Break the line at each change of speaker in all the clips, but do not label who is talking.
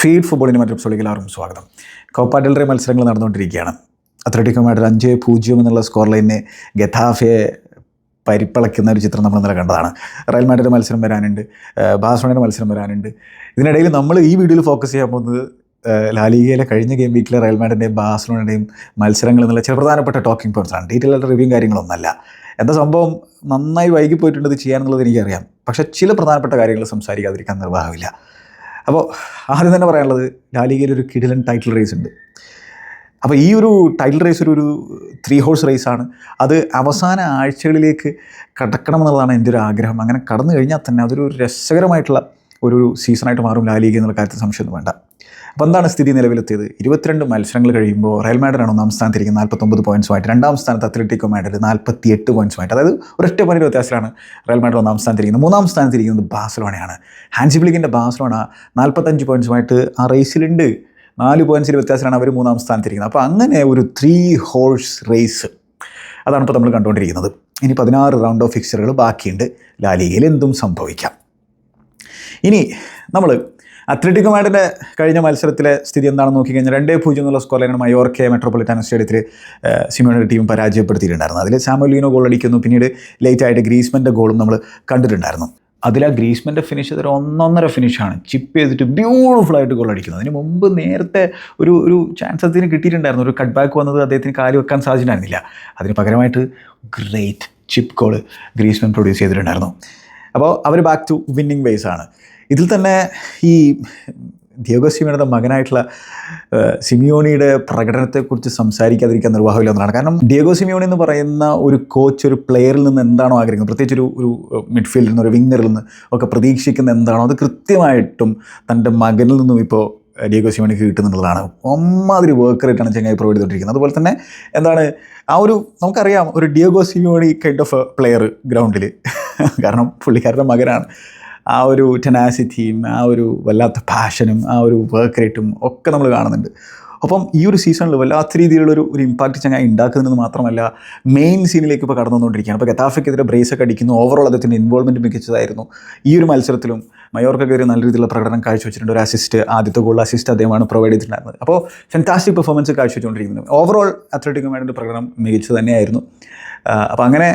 Feed ഫുട്ബോളിന്റെ മറ്റൊരു എപ്പിസോഡിലേക്ക് സ്വാഗതം. കോപ്പ മത്സരങ്ങൾ നടന്നുകൊണ്ടിരിക്കുകയാണ്. അത്ലറ്റിക്കോ മാഡ്രിഡ് അഞ്ച് പൂജ്യം എന്നുള്ള സ്കോർ ലൈനെ ഗഥാഫയെ പരിപ്പളയ്ക്കുന്ന ഒരു ചിത്രം നമ്മൾ ഇന്നലെ കണ്ടതാണ്. റയൽ മാഡ്രിഡ് മത്സരം വരാനുണ്ട് ബാഴ്സലോണയുടെ മത്സരം വരാനുണ്ട്. ഇതിനിടയിൽ നമ്മൾ ഈ വീഡിയോയിൽ ഫോക്കസ് ചെയ്യാൻ പോകുന്നത് ലാലിഗയിലെ കഴിഞ്ഞ ഗെയിം വീക്കിലെ റയൽ മാഡ്രിന്റെയും ബാഴ്സലോണയുടെയും മത്സരങ്ങൾ എന്നുള്ള ചില പ്രധാനപ്പെട്ട ടോക്കിംഗ് പോയിന്റ്സ് ആണ്. ഡീറ്റെയിൽ ആയിട്ട് റിവ്യൂ കാര്യങ്ങളൊന്നല്ല എന്താ സംഭവം? നന്നായി വൈകി പോയിട്ടുണ്ട് ഇത് ചെയ്യാന്നുള്ളത് എനിക്കറിയാം. പക്ഷേ ചില പ്രധാനപ്പെട്ട കാര്യങ്ങൾ സംസാരിക്കാതിരിക്കാൻ നിർവാഹമില്ല. അപ്പോൾ ആദ്യം തന്നെ പറയാനുള്ളത് ലാലിഗയിൽ ഒരു കിടിലൻ ടൈറ്റിൽ റേസ് ഉണ്ട്. അപ്പോൾ ഈ ഒരു ടൈറ്റിൽ റേസ് ഒരു ഒരു ത്രീ ഹോഴ്സ് റേസാണ് അത് അവസാന ആഴ്ചകളിലേക്ക് കടക്കണമെന്നുള്ളതാണ് എന്റെ ഒരു ആഗ്രഹം. അങ്ങനെ കടന്നു കഴിഞ്ഞാൽ തന്നെ അതൊരു രസകരമായിട്ടുള്ള ഒരു സീസണായിട്ട് മാറും ലാലീഗ എന്നുള്ള കാര്യത്തിൽ സംശയമൊന്നും വേണ്ട. അപ്പോൾ എന്താണ് സ്ഥിതി നിലവിലെത്തിയത്? ഇരുപത്തിരണ്ട് മത്സരങ്ങൾ കഴിയുമ്പോൾ റയൽ മാഡറാണ് ഒന്നാം സ്ഥാനത്തിരിക്കുന്നത് നാൽപ്പത്തൊമ്പത് പോയിന്റ്സുമായിട്ട് രണ്ടാം സ്ഥാനത്ത് അത്ലറ്റിക്കോ മാഡ്രിഡ് നാൽപ്പത്തി എട്ട് പോയിന്റ്സുമായിട്ട് അതായത് ഒരൊറ്റ പോയിന്റ് വ്യത്യാസത്തിലാണ് റയൽ മാഡർ ഒന്നാം സ്ഥാനത്തിരിക്കുന്നത്. മൂന്നാം സ്ഥാനത്തിരിക്കുന്നത് ബാഴ്സലോണയാണ്. ഹാൻസി ബ്ലിക്കിന്റെ ബാഴ്സലോണ നാൽപ്പത്തഞ്ച് പോയിന്റ്സുമായിട്ട് ആ റേസിലുണ്ട് നാല് പോയിന്റ്സിൽ വ്യത്യാസത്തിലാണ് അവർ മൂന്നാം സ്ഥാനത്തിരിക്കുന്നത്. അപ്പോൾ അങ്ങനെ ഒരു ത്രീ ഹോഴ്സ് റേസ് അതാണ് ഇപ്പോൾ നമ്മൾ കണ്ടുകൊണ്ടിരിക്കുന്നത്. ഇനി പതിനാറ് റൗണ്ട് ഓഫ് ഫിക്സറുകൾ ബാക്കിയുണ്ട്. ലാലിഗയിൽ എന്തും സംഭവിക്കാം. ഇനി നമ്മൾ അത്ലറ്റിക് മാഡിന്റെ കഴിഞ്ഞ മത്സരത്തിലെ സ്ഥിതി എന്താണെന്ന് നോക്കിക്കഴിഞ്ഞാൽ രണ്ടേ പൂജ്യം എന്നുള്ള സ്കോർ മയോർക്കെ മെട്രോപൊളിറ്റാൻ സ്റ്റേഡിയത്തിൽ സിമോണിയുടെ ടീം പരാജയപ്പെടുത്തിയിട്ടുണ്ടായിരുന്നു. അതിൽ സാമുലീനോ ഗോൾ അടിക്കുന്നു. പിന്നീട് ലേറ്റ് ആയിട്ട് ഗ്രീസ്മെന്റെ ഗോളും നമ്മൾ കണ്ടിട്ടുണ്ടായിരുന്നു. അതിൽ ആ ഗ്രീസ്മെന്റെ ഫിനിഷ് ഒരു ഒന്നൊന്നര ഫിനിഷാണ് ചിപ്പ് ചെയ്തിട്ട് ബ്യൂട്ടിഫുൾ ആയിട്ട് ഗോൾ അടിക്കുന്നത്. അതിന് മുമ്പ് നേരത്തെ ഒരു ഒരു ചാൻസ് അതിന് കിട്ടിയിട്ടുണ്ടായിരുന്നു. ഒരു കട്ട് ബാക്ക് വന്നത് അദ്ദേഹത്തിന് കാൽ വെക്കാൻ സാധിച്ചിട്ടുണ്ടായിരുന്നില്ല. അതിന് പകരമായിട്ട് great chip goal Griezmann produce ചെയ്തിട്ടുണ്ടായിരുന്നു. അപ്പോൾ അവർ ബാക്ക് ടു വിന്നിങ് വേസ് ആണ്. ഇതിൽ തന്നെ ഈ ഡിയോഗോ സിമിയുടെ മകനായിട്ടുള്ള സിമിയോണിയുടെ പ്രകടനത്തെക്കുറിച്ച് സംസാരിക്കാതിരിക്കാൻ നിർവാഹമില്ല എന്നതാണ് കാരണം ഡിയോഗോ സിമിയോണി എന്ന് പറയുന്ന ഒരു കോച്ച് ഒരു പ്ലെയറിൽ നിന്ന് എന്താണോ ആഗ്രഹിക്കുന്നത്? പ്രത്യേകിച്ച് ഒരു ഒരു മിഡ്ഫീൽഡിൽ നിന്ന് ഒരു വിങ്ങറിൽ നിന്ന് ഒക്കെ പ്രതീക്ഷിക്കുന്ന എന്താണോ? അത് കൃത്യമായിട്ടും തന്റെ മകനിൽ നിന്നും ഇപ്പോൾ ഡിയോഗോ സിമണിക്ക് കിട്ടുന്നുള്ളതാണ്. ഒമ്മാതിരി വർക്ക് റേറ്റാണ് ചെങ്ങായി പ്രൊവൈഡ് ചെയ്തുകൊണ്ടിരിക്കുന്നത് അതുപോലെ തന്നെ എന്താണ് ആ ഒരു നമുക്കറിയാം ഒരു Diogo Simeone kind of player ഗ്രൗണ്ടിൽ കാരണം പുള്ളിക്കാരുടെ മകനാണ്. ആ ഒരു ടെനാസിറ്റിയും ആ ഒരു വല്ലാത്ത പാഷനും ആ ഒരു വർക്ക് റേറ്റും ഒക്കെ നമ്മൾ കാണുന്നുണ്ട്. അപ്പം ഈ ഒരു സീസണിൽ വല്ലാത്ത രീതിയിലുള്ളൊരു ഒരു ഇമ്പാക്റ്റ് ചങ്ങായി ഉണ്ടാക്കുന്നത് മാത്രമല്ല മെയിൻ സീനിലേക്ക് ഇപ്പോൾ കടന്നു വന്നുകൊണ്ടിരിക്കുകയാണ് അപ്പോൾ ഗതാഫയ്ക്കെതിരെ ബ്രേസൊക്കെ അടിക്കുന്നു. ഓവറോൾ അദ്ദേഹത്തിന്റെ ഇൻവോൾവ്മെന്റ് മികച്ചതായിരുന്നു. ഈ ഒരു മത്സരത്തിലും മയോർക്കൊക്കെ കയറി നല്ല രീതിയിലുള്ള പ്രകടനം കാഴ്ചവെച്ചിട്ടുണ്ട്. ഒരു അസിസ്റ്റ് ആദ്യത്തെ ഗോൾ അസിസ്റ്റ് അദ്ദേഹമാണ് പ്രൊവൈഡ് ചെയ്തിട്ടുണ്ടായിരുന്നത്. അപ്പോൾ ഫെന്റാസ്റ്റിക് പെർഫോമൻസ് കാഴ്ചവെച്ചുകൊണ്ടിരിക്കുന്നത് ഓവറോൾ അത്ലറ്റിക് മാഡിന്റെ പ്രകടനം മികച്ചു തന്നെയായിരുന്നു. അപ്പോൾ അങ്ങനെ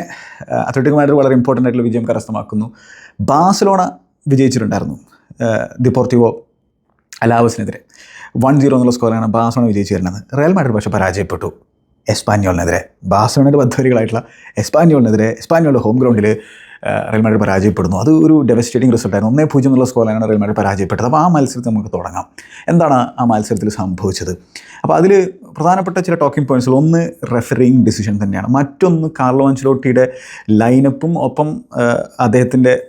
അത്ലറ്റിക് മാഡിൽ വളരെ ഇമ്പോർട്ടന്റ് ആയിട്ടുള്ള വിജയം കരസ്ഥമാക്കുന്നു. ബാഴ്സലോണ വിജയിച്ചിട്ടുണ്ടായിരുന്നു ദിപ്പോർത്തിവോ അലാവസിനെതിരെ. വൺ സീറോ എന്നുള്ള സ്കോറാണ് ബാഴ്സലോണ വിജയിച്ചു വരുന്നത്. റയൽ മാഡ്രിഡ് പക്ഷേ പരാജയപ്പെട്ടു. എസ്പാന്യോളിനെതിരെ ബാഴ്സലോണയുടെ ബദ്ധവരികളായിട്ടുള്ള എസ്പാന്യോളിനെതിരെ എസ്പാന്യോളുടെ ഹോം ഗ്രൗണ്ടിൽ റയൽ മാഡ്രിഡ് പരാജയപ്പെടുന്നു. അത് ഒരു ഡെവസ്റ്റേറ്റിംഗ് റിസൾട്ടായിരുന്നു ഒന്നേ പൂജ്യം എന്നുള്ള സ്കോറിലാണ് റയൽ മാഡ്രിഡ് പരാജയപ്പെട്ടത്. അപ്പോൾ ആ മത്സരത്തിൽ നമുക്ക് തുടങ്ങാം. എന്താണ് ആ മത്സരത്തിൽ സംഭവിച്ചത്? അപ്പോൾ അതിൽ പ്രധാനപ്പെട്ട ചില ടോക്കിംഗ് പോയിന്റ്സിൽ ഒന്ന് റെഫറിങ് ഡിസിഷൻ തന്നെയാണ്. മറ്റൊന്ന് കാർലോ അഞ്ചലോട്ടിയുടെ ലൈനപ്പും ഒപ്പം അദ്ദേഹത്തിന്റെ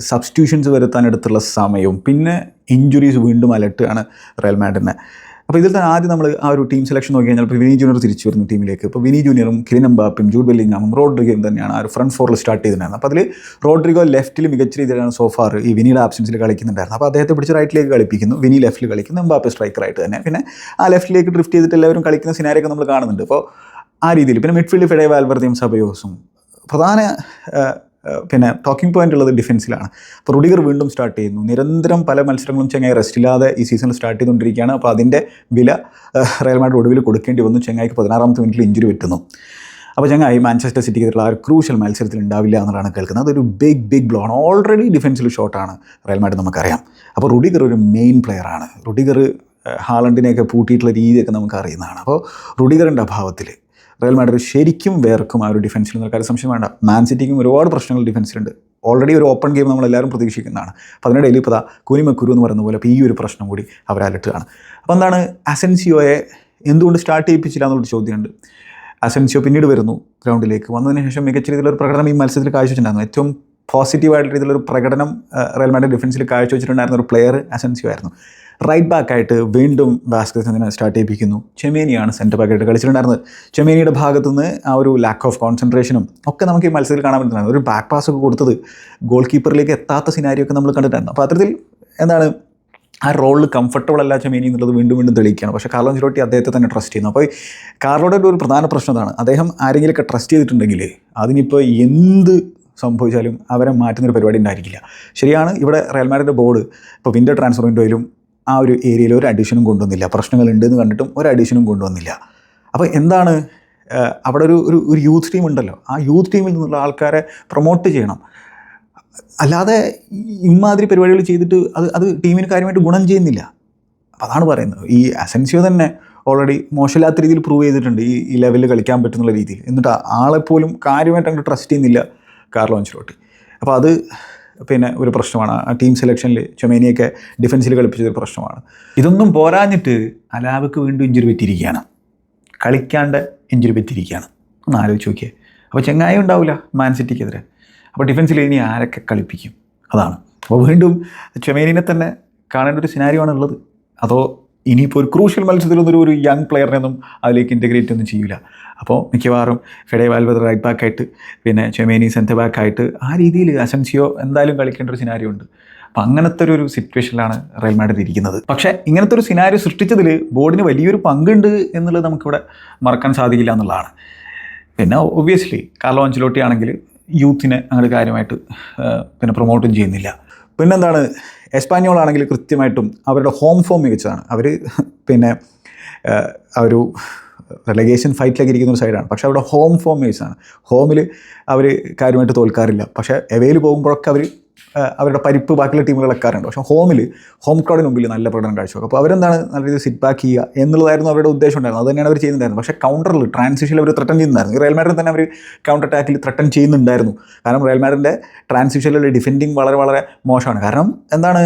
സബ്സ്റ്റിറ്റ്യൂഷൻസ് വരുത്താനെടുത്തുള്ള സമയവും. പിന്നെ ഇഞ്ചുറീസ് വീണ്ടും അലട്ടുകയാണ് റയൽ മാഡ്രിഡിനെ. അപ്പോൾ ഇതിൽ തന്നെ ആദ്യം നമ്മൾ ആ ഒരു ടീം സെലക്ഷൻ നോക്കി കഴിഞ്ഞാൽ ഇപ്പോൾ വിനി ജൂനിയർ തിരിച്ചു വരുന്നു ടീമിലേക്ക് ഇപ്പോൾ വിനി ജൂനിയറും കിലിൻ അമ്പാപ്പും ജൂഡ് ബെല്ലിങ്ങാമും റോഡ്രിഗയും തന്നെയാണ് ആ ഒരു ഫ്രണ്ട് ഫോറിൽ സ്റ്റാർട്ട് ചെയ്തിട്ടുണ്ടായിരുന്നത്. അപ്പോൾ അതിൽ റോഡ്രിഗോ ലെഫ്റ്റിൽ മികച്ച രീതിയിലാണ് സോഫാർ ഈ വിനിയുടെ ആബ്സൻസിൽ കളിക്കുന്നുണ്ടായിരുന്നത്. അപ്പോൾ അദ്ദേഹത്തെ പിടിച്ച് റൈറ്റിലേക്ക് കളിപ്പിക്കുന്നു. വിനി ലെഫ്റ്റിൽ കളിക്കുന്നു. എംബാപ്പെ സ്ട്രൈക്കറായിട്ട് തന്നെ. പിന്നെ ആ ലെഫ്റ്റിലേക്ക് ഡ്രിഫ്റ്റ് ചെയ്തിട്ട് എല്ലാവരും കളിക്കുന്ന സിനാരിയൊക്കെ നമ്മൾ കാണുന്നുണ്ട്. അപ്പോൾ ആ രീതിയിൽ. പിന്നെ മിഡ്ഫീൽഡ് ഫെഡേ വാൽവർദിയും സബയോസും. പ്രധാന പിന്നെ ടോക്കിംഗ് പോയിന്റ് ഉള്ളത് ഡിഫൻസിലാണ് അപ്പോൾ റുഡിഗർ വീണ്ടും സ്റ്റാർട്ട് ചെയ്യുന്നു. നിരന്തരം പല മത്സരങ്ങളും ചെങ്ങായി റെസ്റ്റ് ഇല്ലാതെ ഈ സീസണിൽ സ്റ്റാർട്ട് ചെയ്തുകൊണ്ടിരിക്കുകയാണ്. അപ്പോൾ അതിന്റെ വില റയൽ ഒടുവിൽ കൊടുക്കേണ്ടി വന്നു. ചെങ്ങായിക്ക് പതിനാറാമത്തെ മിനിറ്റിൽ ഇഞ്ചുറി പറ്റുന്നു. അപ്പോൾ ചെങ്ങായി മാഞ്ചസ്റ്റർ സിറ്റിക്കെതിരുള്ള ആ ഒരു ക്രൂഷ്യൽ മത്സരത്തിൽ ഉണ്ടാവില്ല എന്നുള്ളതാണ് കേൾക്കുന്നത്. അതൊരു ബിഗ് ബിഗ് ബ്ലോ ആണ്. ഓൾറെഡി ഡിഫൻസിൽ ഷോട്ടാണ് റയൽ നമുക്കറിയാം. അപ്പോൾ റുഡിഗർ ഒരു മെയിൻ പ്ലെയറാണ് റുഡിഗർ ഹാളണ്ടിനെയൊക്കെ പൂട്ടിയിട്ടുള്ള രീതിയൊക്കെ നമുക്ക് അറിയുന്നതാണ് അപ്പോൾ റുഡിഗറിന്റെ അഭാവത്തിൽ റയൽ മാഡ്രിഡ് ശരിക്കും വേർക്കും ആ ഒരു ഡിഫൻസിൽ നിന്ന്. കാര്യം സംശയം വേണ്ട. മാൻ സിറ്റിക്കും ഒരുപാട് പ്രശ്നങ്ങൾ ഡിഫൻസിലുണ്ട് ഓൾറെഡി ഒരു ഓപ്പൺ ഗെയിം നമ്മളെല്ലാവരും പ്രതീക്ഷിക്കുന്നതാണ്. അപ്പോൾ അതിനിടയിൽ ഇപ്പോൾ കുനിമക്കുരു എന്ന് പറയുന്ന പോലെ അപ്പോൾ ഈ ഒരു പ്രശ്നം കൂടി അവർ അലട്ടുകയാണ്. അപ്പോൾ എന്താണ് അസെൻസിയോയെ എന്തുകൊണ്ട് സ്റ്റാർട്ട് ചെയ്യിപ്പിച്ചില്ല എന്നുള്ളൊരു ചോദ്യമുണ്ട്. അസെൻസിയോ പിന്നീട് വരുന്നു ഗ്രൗണ്ടിലേക്ക് വന്നതിന് ശേഷം മികച്ച രീതിയിലൊരു പ്രകടനം ഈ മത്സരത്തിൽ കാഴ്ചവെച്ചിട്ടുണ്ടായിരുന്നു. ഏറ്റവും പോസിറ്റീവായിട്ടുള്ള രീതിയിലൊരു പ്രകടനം റയൽ മാഡ്രിഡ് ഡിഫൻസിൽ കാഴ്ചവെച്ചിട്ടുണ്ടായിരുന്ന ഒരു പ്ലെയർ അസെൻസിയോ ആയിരുന്നു. റൈറ്റ് ബാക്കായിട്ട് വീണ്ടും ബാസ്കറ്റിനെ സ്റ്റാർട്ട് ചെയ്യിപ്പിക്കുന്നു. ചെമേനിയാണ് സെന്റർ ബാക്കായിട്ട് കളിച്ചിട്ടുണ്ടായിരുന്നത്. ചെമേനിയുടെ ഭാഗത്തുനിന്ന് ആ ഒരു ലാക്ക് ഓഫ് കോൺസെൻട്രേഷനും ഒക്കെ നമുക്ക് ഈ മത്സരത്തിൽ കാണാൻ പറ്റുന്നതാണ്. ഒരു ബാക്ക് പാസ് ഒക്കെ കൊടുത്തത് ഗോൾ കീപ്പറിലേക്ക് എത്താത്ത സിനാരിയോ ഒക്കെ നമ്മൾ കണ്ടിട്ടുണ്ടായിരുന്നു. അപ്പോൾ അത്തരത്തിൽ എന്താണ് ആ റോളിൽ കംഫർട്ടബിൾ അല്ല ചെമേനി എന്നുള്ളത് വീണ്ടും വീണ്ടും തെളിയിക്കുകയാണ്. പക്ഷേ കാർലോ ചിലോട്ടി അദ്ദേഹത്തെ തന്നെ ട്രസ്റ്റ് ചെയ്യുന്നു. അപ്പോൾ കാർലോടെ ഒരു പ്രധാന പ്രശ്നം അതാണ്. അദ്ദേഹം ആരെങ്കിലുമൊക്കെ ട്രസ്റ്റ് ചെയ്തിട്ടുണ്ടെങ്കിൽ അതിനിപ്പോൾ എന്ത് സംഭവിച്ചാലും അവരെ മാറ്റുന്നൊരു പരിപാടി ഉണ്ടായിരിക്കില്ല. ശരിയാണ് ഇവിടെ റയൽമാരുടെ ബോർഡ് ഇപ്പോൾ വിൻഡോ ട്രാൻസ്ഫർ വിൻഡോയിലും ആ ഒരു ഏരിയയിൽ ഒരു അഡീഷനും കൊണ്ടുവന്നില്ല. പ്രശ്നങ്ങളുണ്ട് എന്ന് കണ്ടിട്ടും ഒരു അഡീഷനും കൊണ്ടുവന്നില്ല. അപ്പോൾ എന്താണ് അവിടെ ഒരു ഒരു യൂത്ത് ടീം ഉണ്ടല്ലോ. ആ യൂത്ത് ടീമിൽ നിന്നുള്ള ആൾക്കാരെ പ്രൊമോട്ട് ചെയ്യണം. അല്ലാതെ ഇമാതിരി പരിപാടികൾ ചെയ്തിട്ട് അത് അത് ടീമിന് കാര്യമായിട്ട് ഗുണം ചെയ്യുന്നില്ല. അപ്പോൾ അതാണ് പറയുന്നത്. ഈ അസെൻസിയോ തന്നെ ഓൾറെഡി മോശമില്ലാത്ത രീതിയിൽ പ്രൂവ് ചെയ്തിട്ടുണ്ട്. ഈ ഈ ലെവലിൽ കളിക്കാൻ പറ്റുന്നുള്ള രീതിയിൽ. എന്നിട്ട് ആളെപ്പോലും കാര്യമായിട്ട് അങ്ങോട്ട് ട്രസ്റ്റ് ചെയ്യുന്നില്ല കാർലോ അഞ്ചലോട്ടി അപ്പോൾ അത് പിന്നെ ഒരു പ്രശ്നമാണ്. ആ ടീം സെലക്ഷനിൽ ചൊമേനിയൊക്കെ ഡിഫൻസിൽ കളിപ്പിച്ചൊരു പ്രശ്നമാണ്. ഇതൊന്നും പോരാഞ്ഞിട്ട് അലാബക്ക് വീണ്ടും ഇഞ്ചുറി പറ്റിയിരിക്കുകയാണ്. കളിക്കാണ്ട് ഇഞ്ചുറി പറ്റിയിരിക്കുകയാണ്. ഒന്ന് ആലോചിച്ച് നോക്കിയേ. അപ്പോൾ ചെങ്ങായി ഉണ്ടാവില്ല മാൻ സിറ്റിക്കെതിരെ അപ്പോൾ ഡിഫൻസിൽ ഇനി ആരൊക്കെ കളിപ്പിക്കും? അതാണ്. അപ്പോൾ വീണ്ടും ചെമേനിനെ തന്നെ കാണേണ്ട ഒരു സിനാരിയാണ് ഉള്ളത്. അതോ ഇനിയിപ്പോൾ ഒരു ക്രൂഷ്യൽ മത്സരത്തിലൊന്നും ഒരു യങ് പ്ലെയറിനെയൊന്നും അതിലേക്ക് ഇന്റഗ്രേറ്റ് ഒന്നും ചെയ്യില്ല അപ്പോൾ മിക്കവാറും ഫെഡേ വാൽവത് റൈറ്റ് ബാക്ക് ആയിട്ട് പിന്നെ ചെമേനി സെന്റർ ബാക്ക് ആയിട്ട് ആ രീതിയിൽ അസൻസിയോ എന്തായാലും കളിക്കേണ്ട ഒരു സിനാരിയോ ഉണ്ട്. അപ്പം അങ്ങനത്തെ ഒരു സിറ്റുവേഷനിലാണ് റയൽ മാഡ്രിഡ് ഇരിക്കുന്നത്. പക്ഷേ ഇങ്ങനത്തെ ഒരു സിനാരിയോ സൃഷ്ടിച്ചതിൽ ബോർഡിന് വലിയൊരു പങ്കുണ്ട് എന്നുള്ളത് നമുക്കിവിടെ മറക്കാൻ സാധിക്കില്ല എന്നുള്ളതാണ്. പിന്നെ ഒബ്വിയസ്ലി കാർലോ അഞ്ചലോട്ടി ആണെങ്കിൽ യൂത്തിനെ അങ്ങോട്ട് കാര്യമായിട്ട് പിന്നെ പ്രൊമോട്ടും ചെയ്യുന്നില്ല. പിന്നെന്താണ് എസ്പാനിയോൾ ആണെങ്കിൽ കൃത്യമായിട്ടും അവരുടെ ഹോം ഫോം മികച്ചതാണ്. അവർ പിന്നെ ഒരു റെലഗേഷൻ ഫൈറ്റിലേക്ക് ഇരിക്കുന്ന ഒരു സൈഡാണ് പക്ഷേ അവിടെ ഹോം ഫോം മേഴ്സാണ് ഹോമിൽ അവർ കാര്യമായിട്ട് തോൽക്കാറില്ല. പക്ഷേ എവയിൽ പോകുമ്പോഴൊക്കെ അവർ അവരുടെ പരിപ്പ് ബാക്കിയുള്ള ടീമുകൾ വെക്കാറുണ്ട് പക്ഷേ ഹോമിൽ ഹോം ക്രൗഡിന് മുമ്പിൽ നല്ല പ്രകടനം കാഴ്ചവെക്കും. അപ്പോൾ അവരെന്താണ് നല്ല രീതിയിൽ സിറ്റ് ബാക്ക് ചെയ്യുക എന്നുള്ളതായിരുന്നു അവരുടെ ഉദ്ദേശം ഉണ്ടായിരുന്നു അത് തന്നെയാണ് അവർ ചെയ്യുന്നുണ്ടായിരുന്നത്. പക്ഷേ കൗണ്ടറിൽ ട്രാൻസിഷനിൽ അവർ ത്രട്ടൻ ചെയ്യുന്നുണ്ടായിരുന്നു. റയൽ മാഡ്രിഡ് തന്നെ അവർ കൗണ്ടർ അറ്റാക്കിൽ ത്രട്ടൻ ചെയ്യുന്നുണ്ടായിരുന്നു. കാരണം റയൽ മാഡ്രിഡിന്റെ ട്രാൻസിഷനിലുള്ള ഡിഫെൻഡിങ് വളരെ വളരെ മോശമാണ്. കാരണം എന്താണ്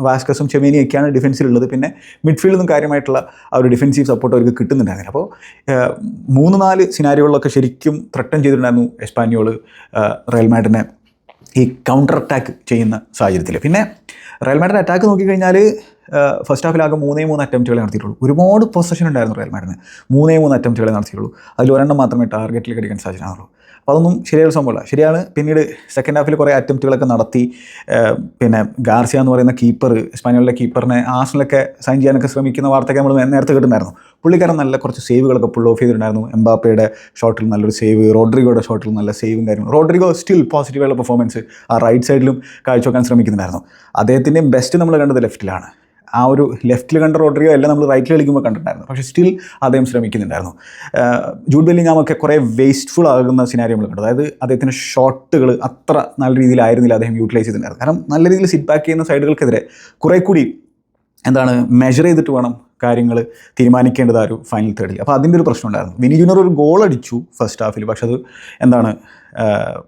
വാസ്കസും ഒക്കെയാണ് ഡിഫൻസിലുള്ളത് പിന്നെ മിഡ്ഫീൽഡിൽ നിന്നും കാര്യമായിട്ടുള്ള ആ ഒരു ഡിഫൻസീവ് സപ്പോർട്ട് അവർക്ക് കിട്ടുന്നുണ്ടായിരുന്നില്ല. അപ്പോൾ മൂന്ന് നാല് സിനാരികളിലൊക്കെ ശരിക്കും ത്രട്ടൻ ചെയ്തിട്ടുണ്ടായിരുന്നു എസ്പാനിയോൾ റയൽ മാഡ്രിഡിനെ ഈ കൗണ്ടർ അറ്റാക്ക് ചെയ്യുന്ന സാഹചര്യത്തിൽ. പിന്നെ റയൽ മാഡ്രിഡ് അറ്റാക്ക് നോക്കിക്കഴിഞ്ഞാൽ ഫസ്റ്റ് ഹാഫിൽ ആകെ മൂന്നേ മൂന്ന് അറ്റംപ്റ്റുകളെ നടത്തിയിട്ടുള്ളൂ. ഒരുപാട് പൊസഷൻ ഉണ്ടായിരുന്നു റയൽ മാഡ്രിഡിന് മൂന്നേ മൂന്ന് അറ്റംപ്റ്റുകളെ നടത്തിയിട്ടുള്ളൂ. അതിൽ ഒരെണ്ണം മാത്രമേ ടാർഗറ്റിലേക്ക് അടിക്കാൻ സാധിച്ചിട്ടുള്ളൂ. അപ്പോൾ അതൊന്നും ശരിയായ സംഭവമല്ല. ശരിയാണ് പിന്നീട് സെക്കൻഡ് ഹാഫിൽ കുറേ അറ്റംപ്റ്റുകളൊക്കെ നടത്തി പിന്നെ ഗാർസിയ എന്ന് പറയുന്ന കീപ്പർ സ്പാനിയോളിലെ കീപ്പറിനെ ആസിലൊക്കെ സൈൻ ചെയ്യാനൊക്കെ ശ്രമിക്കുന്ന വാർത്തയൊക്കെ നമ്മൾ നേരത്തെ കേട്ടിട്ടുണ്ടായിരുന്നു. പുള്ളിക്കാരൻ നല്ല കുറച്ച് സേവുകളൊക്കെ പുൾ ഓഫ് ചെയ്തിട്ടുണ്ടായിരുന്നു. എംബാപ്പയുടെ ഷോട്ടിൽ നല്ലൊരു സേവ് റോഡ്രിഗോയുടെ ഷോട്ടിൽ നല്ല സേവും കാര്യങ്ങളും. റോഡ്രിഗോ സ്റ്റിൽ പോസിറ്റീവായുള്ള പെർഫോമൻസ് ആ റൈറ്റ് സൈഡിലും കാഴ്ചവെക്കാൻ ശ്രമിക്കുന്നുണ്ടായിരുന്നു. അദ്ദേഹത്തിന്റെയും ബെസ്റ്റ് നമ്മൾ കണ്ടത് ലെഫ്റ്റിലാണ് ആ ഒരു ലെഫ്റ്റിൽ കണ്ട റോഡറിയോ എല്ലാം നമ്മൾ റൈറ്റിൽ കളിക്കുമ്പോൾ കണ്ടിട്ടുണ്ടായിരുന്നു. പക്ഷേ സ്റ്റിൽ അദ്ദേഹം ശ്രമിക്കുന്നുണ്ടായിരുന്നു. ജൂഡ് ബെല്ലിങ്ങാമൊക്കെ കുറേ വേസ്റ്റ്ഫുൾ ആകുന്ന സിനാരി നമ്മൾ കണ്ടു. അതായത് അദ്ദേഹത്തിന്റെ ഷോട്ടുകൾ അത്ര നല്ല രീതിയിലായിരുന്നില്ല അദ്ദേഹം യൂട്ടിലൈസ് ചെയ്തിട്ടുണ്ടായിരുന്നു കാരണം നല്ല രീതിയിൽ സിറ്റ് ബാക്ക് ചെയ്യുന്ന സൈഡുകൾക്കെതിരെ കുറേ കൂടി എന്താണ് മെഷർ ചെയ്തിട്ട് വേണം കാര്യങ്ങൾ തീരുമാനിക്കേണ്ടത് ആ ഒരു ഫൈനൽ തേർഡിൽ അപ്പോൾ അതിന്റെ ഒരു പ്രശ്നം ഉണ്ടായിരുന്നു. വിനി ജൂനിയർ ഒരു ഗോൾ അടിച്ചു ഫസ്റ്റ് ഹാഫിൽ പക്ഷെ അത് എന്താണ്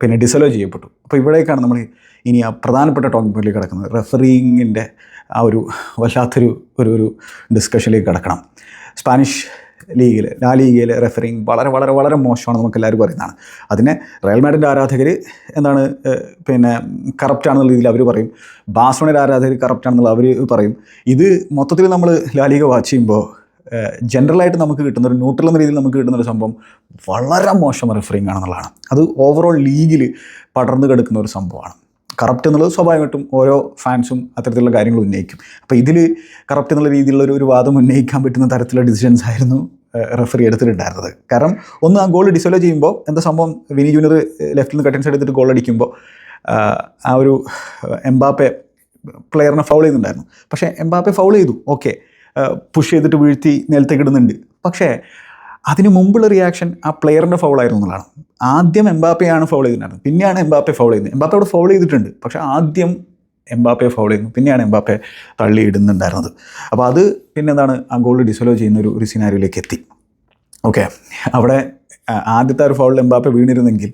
പിന്നെ ഡിസലോ ചെയ്യപ്പെട്ടു. അപ്പോൾ ഇവിടേക്കാണ് നമ്മൾ ഇനി ആ പ്രധാനപ്പെട്ട ടോക്കിംഗ് പോയിലേക്ക് കിടക്കുന്നത്. റെഫറിങ്ങിന്റെ ആ ഒരു വല്ലാത്തൊരു ഒരു ഒരു ഡിസ്കഷനിലേക്ക് കിടക്കണം. സ്പാനിഷ് ലീഗിൽ ലാ ലീഗിൽ റെഫറിങ് വളരെ വളരെ വളരെ മോശമാണ് നമുക്ക് എല്ലാവരും പറയുന്നതാണ് അതിനെ റയൽ മാഡിന്റെ ആരാധകർ എന്താണ് പിന്നെ കറപ്റ്റാണെന്നുള്ള രീതിയിൽ അവർ പറയും. ബാസോണിന്റെ ആരാധകർ കറപ്റ്റാണെന്നുള്ള അവർ പറയും. ഇത് മൊത്തത്തിൽ നമ്മൾ ലാ ലീഗ വാച്ച് ചെയ്യുമ്പോൾ ജനറലായിട്ട് നമുക്ക് കിട്ടുന്ന ഒരു ന്യൂട്രൽ എന്ന രീതിയിൽ നമുക്ക് കിട്ടുന്ന ഒരു സംഭവം വളരെ മോശം റെഫറിങ് ആണെന്നുള്ളതാണ്. അത് ഓവറോൾ ലീഗിൽ പടർന്നു കിടക്കുന്ന ഒരു സംഭവമാണ്. കറപ്റ്റ് എന്നുള്ളത് സ്വാഭാവികമായിട്ടും ഓരോ ഫാൻസും അത്തരത്തിലുള്ള കാര്യങ്ങൾ ഉന്നയിക്കും. അപ്പോൾ ഇതിൽ കറപ്റ്റ് എന്നുള്ള രീതിയിലുള്ള ഒരു- വാദം ഉന്നയിക്കാൻ പറ്റുന്ന തരത്തിലുള്ള ഡിസിഷൻസ് ആയിരുന്നു റെഫറി എടുത്തിട്ടുണ്ടായിരുന്നത്. കാരണം ഒന്ന് ആ ഗോൾ ഡിസോലോ ചെയ്യുമ്പോൾ എന്താ സംഭവം? വിനി ജൂനിയർ ലെഫ്റ്റിൽ നിന്ന് കട്ടൻസ് എടുത്തിട്ട് ഗോൾ അടിക്കുമ്പോൾ ആ ഒരു എംബാപ്പെ പ്ലെയറിനെ ഫൗൾ ചെയ്യുന്നുണ്ടായിരുന്നു. പക്ഷേ എംബാപ്പെ ഫൗൾ ചെയ്തു. ഓക്കെ പുഷ് ചെയ്തിട്ട് വീഴ്ത്തി നിലത്തേക്ക് ഇടുന്നുണ്ട്. പക്ഷേ അതിന് മുമ്പുള്ള റിയാക്ഷൻ ആ പ്ലെയറിന്റെ ഫൗളായിരുന്നു എന്നുള്ളതാണ്. ആദ്യം എംബാപ്പയാണ് ഫൗൾ ചെയ്തിട്ടുണ്ടായിരുന്നത്. പിന്നെയാണ് എംബാപ്പെ ഫൗൾ ചെയ്യുന്നത്. എംബാപ്പെ അവിടെ ഫൗൾ ചെയ്തിട്ടുണ്ട്. പക്ഷേ ആദ്യം എംബാപ്പയെ ഫൗൾ ചെയ്യുന്നു. പിന്നെയാണ് എംബാപ്പെ തള്ളി ഇടുന്നുണ്ടായിരുന്നത്. അപ്പോൾ അത് പിന്നെന്താണ്? ആ ഗോൾ ഡിസലോ ചെയ്യുന്ന ഒരു ഒരു സിനാരിയിലേക്ക് എത്തി. ഓക്കെ അവിടെ ആദ്യത്തെ ഒരു ഫൗളിൽ എംബാപ്പെ വീണിരുന്നെങ്കിൽ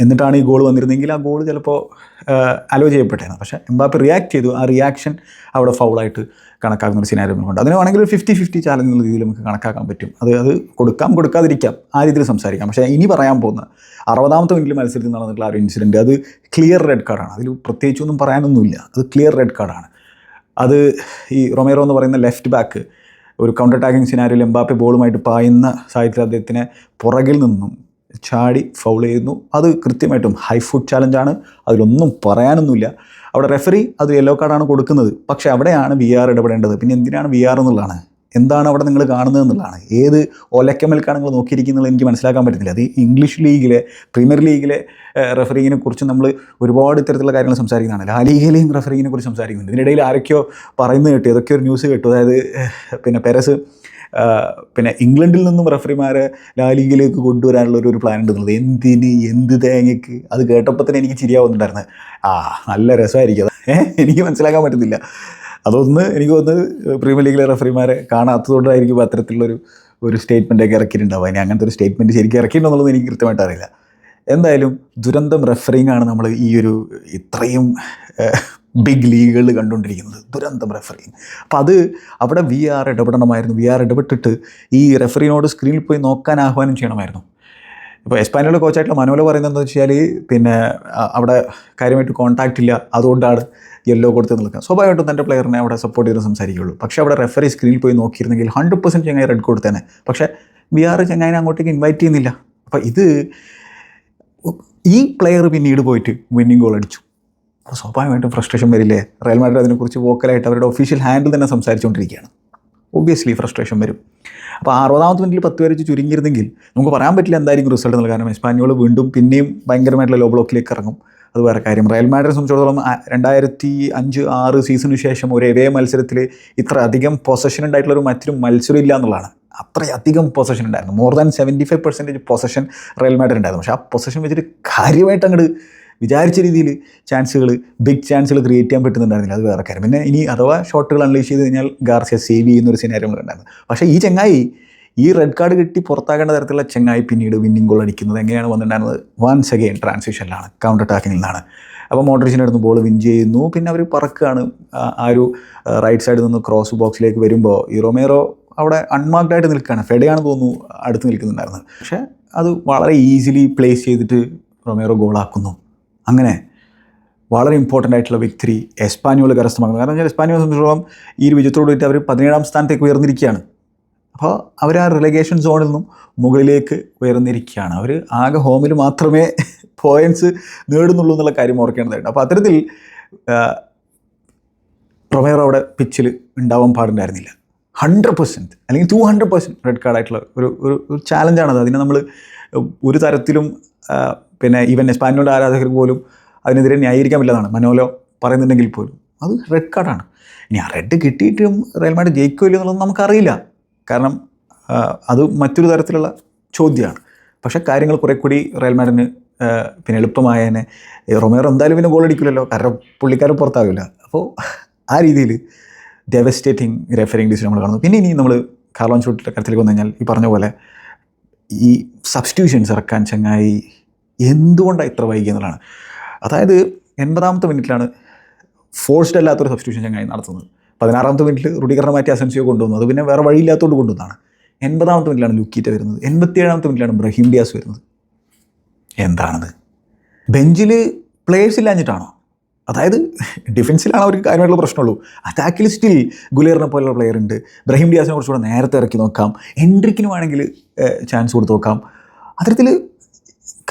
എന്നിട്ടാണ് ഈ ഗോൾ വന്നിരുന്നെങ്കിൽ ആ ഗോൾ ചിലപ്പോൾ അലോ ചെയ്യപ്പെട്ടേനെ. പക്ഷേ എംബാപ്പ് റിയാക്ട് ചെയ്തു. ആ റിയാക്ഷൻ അവിടെ ഫൗളായിട്ട് കണക്കാക്കുന്ന ഒരു സിനാരി ഉണ്ട്. അതിന് വേണമെങ്കിൽ ഒരു ഫിഫ്റ്റി ഫിഫ്റ്റി ചാലഞ്ച് എന്നുള്ള രീതിയിൽ നമുക്ക് കണക്കാക്കാൻ പറ്റും. അത് അത് കൊടുക്കാം കൊടുക്കാതിരിക്കാം. ആ രീതിയിൽ സംസാരിക്കാം. പക്ഷേ ഇനി പറയാൻ പോകുന്ന അറുപതാമത്തെ മിനിറ്റിൽ മത്സരത്തിൽ നടന്നിട്ടുള്ള ആ ഒരു ഇൻസിഡന്റ് അത് ക്ലിയർ റെഡ് കാർഡാണ് അതിൽ പ്രത്യേകിച്ചൊന്നും പറയാനൊന്നുമില്ല. അത് ക്ലിയർ റെഡ് കാർഡാണ് അത് ഈ റൊമേറോ എന്ന് പറയുന്ന ലെഫ്റ്റ് ബാക്ക് ഒരു കൗണ്ടർ അറ്റാക്കിംഗ് സിനാരിയിൽ എംബാപ്പെ ബോളുമായിട്ട് പായുന്ന സാഹചര്യത്തിൽ അദ്ദേഹത്തിനെ പുറകിൽ നിന്നും ചാടി ഫൗൾ ചെയ്യുന്നു. അത് കൃത്യമായിട്ടും ഹൈ ഫുഡ് ചാലഞ്ചാണ് അതിലൊന്നും പറയാനൊന്നുമില്ല. അവിടെ റെഫറി അത് യെല്ലോ കാർഡാണ് കൊടുക്കുന്നത്. പക്ഷേ അവിടെയാണ് വി ആർ ഇടപെടേണ്ടത്. പിന്നെ എന്തിനാണ് വി ആർ എന്നുള്ളതാണ്? എന്താണ് അവിടെ നിങ്ങൾ കാണുന്നത് എന്നുള്ളതാണ്. ഏത് ഒലക്കമൽക്കാണ് നിങ്ങൾ നോക്കിയിരിക്കുന്നത് എനിക്ക് മനസ്സിലാക്കാൻ പറ്റുന്നില്ല അത് ഇംഗ്ലീഷ് ലീഗിലെ പ്രീമിയർ ലീഗിലെ റെഫറിങ്ങിനെ കുറിച്ച് നമ്മൾ ഒരുപാട് ഇത്തരത്തിലുള്ള കാര്യങ്ങൾ സംസാരിക്കുന്നതാണ്. ലാ ലീഗിലെയും റെഫറിങ്ങിനെ കുറിച്ച് സംസാരിക്കുന്നുണ്ട്. ഇതിനിടയിൽ ആരൊക്കെയോ പറയുന്നത് കേട്ടു. ഏതൊക്കെയോ ഒരു ന്യൂസ് കേട്ടു. അതായത് പിന്നെ പെരസ് പിന്നെ ഇംഗ്ലണ്ടിൽ നിന്നും റെഫറിമാരെ ലാ ലീഗിലേക്ക് കൊണ്ടുവരാനുള്ള ഒരു പ്ലാൻ ഉണ്ടെന്നുള്ളത് എന്തിന്? എന്ത് തേങ്ങയ്ക്ക്? അത് കേട്ടപ്പോൾ തന്നെ എനിക്ക് ചിരിയാവുന്നുണ്ടായിരുന്നു. ആ നല്ല രസമായിരിക്കും. എനിക്ക് മനസ്സിലാക്കാൻ പറ്റുന്നില്ല. അതൊന്ന് എനിക്ക് തോന്നുന്നത് പ്രീമിയർ ലീഗിലെ റെഫറിമാരെ കാണാത്തതുകൊണ്ടായിരിക്കും അത്തരത്തിലുള്ളൊരു ഒരു സ്റ്റേറ്റ്മെന്റ് ഒക്കെ ഇറക്കിയിട്ടുണ്ടാവുക. ഇനി അങ്ങനത്തെ ഒരു സ്റ്റേറ്റ്മെന്റ് ശരിക്കും ഇറക്കിയിട്ടുണ്ടെന്നുള്ളത് എനിക്ക് കൃത്യമായിട്ട് അറിയില്ല. എന്തായാലും ദുരന്തം റെഫറിങ് ആണ് നമ്മൾ ഈ ഒരു ഇത്രയും ബിഗ് ലീഗുകൾ കണ്ടുകൊണ്ടിരിക്കുന്നത്. ദുരന്തം റെഫറി അപ്പം അത് അവിടെ വി ആർ ഇടപെടണമായിരുന്നു. വി ആർ ഇടപെട്ടിട്ട് ഈ റെഫറിനോട് സ്ക്രീനിൽ പോയി നോക്കാൻ ആഹ്വാനം ചെയ്യണമായിരുന്നു. ഇപ്പോൾ എസ്പാനിയുടെ കോച്ചായിട്ടുള്ള മനോല പറയുന്നത് എന്താ വെച്ചാൽ പിന്നെ അവിടെ കാര്യമായിട്ട് കോൺടാക്റ്റ് ഇല്ല. അതുകൊണ്ടാണ് യെല്ലോ കൊടുത്ത് നിൽക്കുക സ്വാഭാവികമായിട്ടും തന്റെ പ്ലെയറിനെ അവിടെ സപ്പോർട്ട് ചെയ്ത് സംസാരിക്കുകയുള്ളൂ. പക്ഷേ അവിടെ റെഫറി സ്ക്രീനിൽ പോയി നോക്കിയിരുന്നെങ്കിൽ ഹൺഡ്രഡ് പെർസെന്റ് ചെങ്ങായി റെഡ് കൊടുത്തേനെ പക്ഷേ വി ആർ ചെങ്ങായിനെ അങ്ങോട്ടേക്ക് ഇൻവൈറ്റ് ചെയ്യുന്നില്ല. അപ്പോൾ ഇത് ഈ പ്ലെയർ പിന്നീട് പോയിട്ട് വിന്നിങ് ഗോൾ അടിച്ചു. സ്വാഭാവികമായിട്ടും ഫ്രസ്ട്രേഷൻ വരില്ലേ? റയൽ മാഡ്രിഡ് അതിനെക്കുറിച്ച് വോക്കലായിട്ട് അവരുടെ ഒഫീഷ്യൽ ഹാൻഡിൽ തന്നെ സംസാരിച്ചുകൊണ്ടിരിക്കുകയാണ്. ഒബ്വിയസ്ലി ഫ്രസ്ട്രേഷൻ വരും. അപ്പോൾ അറുപതാമത്തെ മിനിറ്റിൽ പത്ത് വെച്ച് ചുരുങ്ങിയിരുന്നെങ്കിൽ നമുക്ക് പറയാൻ പറ്റില്ല എന്തായിരിക്കും റിസൾട്ട് എന്നുള്ള കാരണം. ഇസ്പാനിയോൾ വീണ്ടും പിന്നെയും ഭയങ്കരമായിട്ടുള്ള ലോ ബ്ലോക്കിലേക്ക് ഇറങ്ങും. അത് വേറെ കാര്യം. റയൽ മാഡ്രിഡ് സംബന്ധിച്ചിടത്തോളം രണ്ടായിരത്തി അഞ്ച് ആറ് സീസണിന് ശേഷം ഒരു എവേ മത്സരത്തിൽ ഇത്ര അധികം പൊസഷൻ ഉണ്ടായിട്ടുള്ള ഒരു മറ്റൊരു മത്സരം ഇല്ല എന്നുള്ളതാണ്. അത്രയധികം പൊസഷൻ ഉണ്ടായിരുന്നു. More than seventy five percentage possession Real Madrid ഉണ്ടായിരുന്നു. പക്ഷേ ആ പൊസഷൻ വെച്ചിട്ട് കാര്യമായിട്ട് അങ്ങോട്ട് വിചാരിച്ച രീതിയിൽ ചാൻസുകൾ ബിഗ് ചാൻസുകൾ ക്രിയേറ്റ് ചെയ്യാൻ പറ്റുന്നുണ്ടായിരുന്നില്ല. അത് വേറെ കാര്യം. പിന്നെ ഇനി അഥവാ ഷോട്ടുകൾ അൺലീഷ് ചെയ്ത് കഴിഞ്ഞാൽ ഗാർസിയ സേവ് ചെയ്യുന്ന ഒരു ഉണ്ടായിരുന്നു. പക്ഷേ ഈ ചെങ്ങായി ഈ റെഡ് കാർഡ് കിട്ടി പുറത്താകേണ്ട തരത്തിലുള്ള ചെങ്ങായി പിന്നീട് വിന്നിംഗ് ഗോൾ അടിക്കുന്നത് എങ്ങനെയാണ് വന്നിട്ടുണ്ടായിരുന്നത്? വൺസ് അഗെയിൻ ട്രാൻസിഷനിലാണ് കൗണ്ടർ അറ്റാക്കിൽ നിന്നാണ് അപ്പോൾ മോഡറേഷന്റെ അടുത്ത് ബോൾ വിൻ ചെയ്യുന്നു. പിന്നെ അവർ പറക്കുകയാണ് ആ- ഒരു റൈറ്റ് സൈഡിൽ നിന്ന് ക്രോസ് ബോക്സിലേക്ക് വരുമ്പോൾ ഈ റൊമേറോ അവിടെ അൺമാർക്ഡ് ആയിട്ട് നിൽക്കുകയാണ്. ഫെഡയാണെന്ന് തോന്നുന്നു അടുത്ത് നിൽക്കുന്നുണ്ടായിരുന്നത്. പക്ഷേ അത് വളരെ ഈസിലി പ്ലേസ് ചെയ്തിട്ട് റൊമേറോ ഗോളാക്കുന്നു അങ്ങനെ വളരെ ഇമ്പോർട്ടന്റ് ആയിട്ടുള്ള വിക്ടറി എസ്പാനിയോൾ കരസ്ഥമാക്കുന്നു. കാരണം വെച്ചാൽ എസ്പാന്യോളെ സംബന്ധിച്ചിടത്തോളം ഈ ഒരു വിജയത്തോടുകൂടി അവർ പതിനേഴാം സ്ഥാനത്തേക്ക് ഉയർന്നിരിക്കുകയാണ്. അപ്പോൾ അവർ ആ റിലഗേഷൻ സോണിൽ നിന്നും മുകളിലേക്ക് ഉയർന്നിരിക്കുകയാണ്. അവർ ആകെ ഹോമിൽ മാത്രമേ പോയിന്റ്സ് നേടുന്നുള്ളൂ എന്നുള്ള കാര്യം ഓർക്കേണ്ടതായിട്ട് അപ്പോൾ അത്തരത്തിൽ റൊമേറോ അവിടെ പിച്ചിൽ ഉണ്ടാവാൻ പാടുണ്ടായിരുന്നില്ല. ഹൺഡ്രഡ് പെർസെന്റ് അല്ലെങ്കിൽ ടു ഹൺഡ്രഡ് പെർസെന്റ് റെഡ് കാർഡായിട്ടുള്ള ഒരു ഒരു ചാലഞ്ചാണത് അതിനെ നമ്മൾ ഒരു തരത്തിലും പിന്നെ ഈവൻ എസ്പാനിയുടെ ആരാധകർക്ക് പോലും അതിനെതിരെ ന്യായീകരിക്കാൻ പറ്റില്ലതാണ് മനോലോ പറയുന്നുണ്ടെങ്കിൽ പോലും. അത് റെഡ് കാർഡാണ് ഇനി ആ റെഡ് കിട്ടിയിട്ടും റയൽ ജയിക്കുമല്ലോ എന്നുള്ളത് നമുക്കറിയില്ല. കാരണം അത് മറ്റൊരു തരത്തിലുള്ള ചോദ്യമാണ്. പക്ഷേ കാര്യങ്ങൾ കുറെ കൂടി റയൽ പിന്നെ എളുപ്പമായതിനെ റൊമേറോ എന്തായാലും പിന്നെ ഗോൾ അടിക്കില്ലല്ലോ. കാരണം പുള്ളിക്കാരൻ പുറത്താവില്ല. അപ്പോൾ ആ രീതിയിൽ ഡെവസ്റ്റേറ്റിംഗ് റെഫറിങ് ഡിസിഷൻ നമ്മൾ കാണുന്നു. പിന്നെ ഇനി നമ്മൾ കാർലോൺ ഷൂട്ടിന്റെ കാര്യത്തിലേക്ക് വന്നു കഴിഞ്ഞാൽ ഈ പറഞ്ഞ പോലെ ഈ സബ്സ്റ്റിറ്റ്യൂഷൻസ് ഇറക്കാൻ ചങ്ങായി എന്തുകൊണ്ടാണ് ഇത്ര വൈകിയെന്നുള്ളതാണ് അതായത് എൺപതാമത്തെ മിനിറ്റിലാണ് ഫോഴ്സ്ഡ് അല്ലാത്തൊരു സബ്സ്റ്റിറ്റ്യൂഷൻ ചങ്ങായി നടത്തുന്നത്. പതിനാറാമത്തെ മിനിറ്റിൽ റുഡിഗറിനെ മാറ്റി അസൻസിയോ കൊണ്ടുവന്നു. അത് പിന്നെ വേറെ വഴിയില്ലാത്തതുകൊണ്ട് കൊണ്ടുവന്നതാണ്. എൺപതാമത്തെ മിനിറ്റിലാണ് ലുക്കീറ്റ വരുന്നത്. എൺപത്തിയേഴാമത്തെ മിനിറ്റിലാണ് ബ്രഹീം ഡിയാസ് വരുന്നത്. എന്താണത്? ബെഞ്ചിൽ പ്ലേയേഴ്സ് ഇല്ലാഞ്ഞിട്ടാണോ? അതായത് ഡിഫൻസിലാണ് അവർക്ക് കാര്യമായിട്ടുള്ള പ്രശ്നമുള്ളൂ. അറ്റാക്കിൽ സ്റ്റിൽ ഗുലേറിനെ പോലുള്ള പ്ലെയർ ഉണ്ട്. ബ്രഹീം ഡിയാസിനെ കുറച്ചുകൂടെ നേരത്തെ ഇറക്കി നോക്കാം. എൻട്രിക്കിന് വേണമെങ്കിൽ ചാൻസ് കൊടുത്ത് നോക്കാം. അത്തരത്തിൽ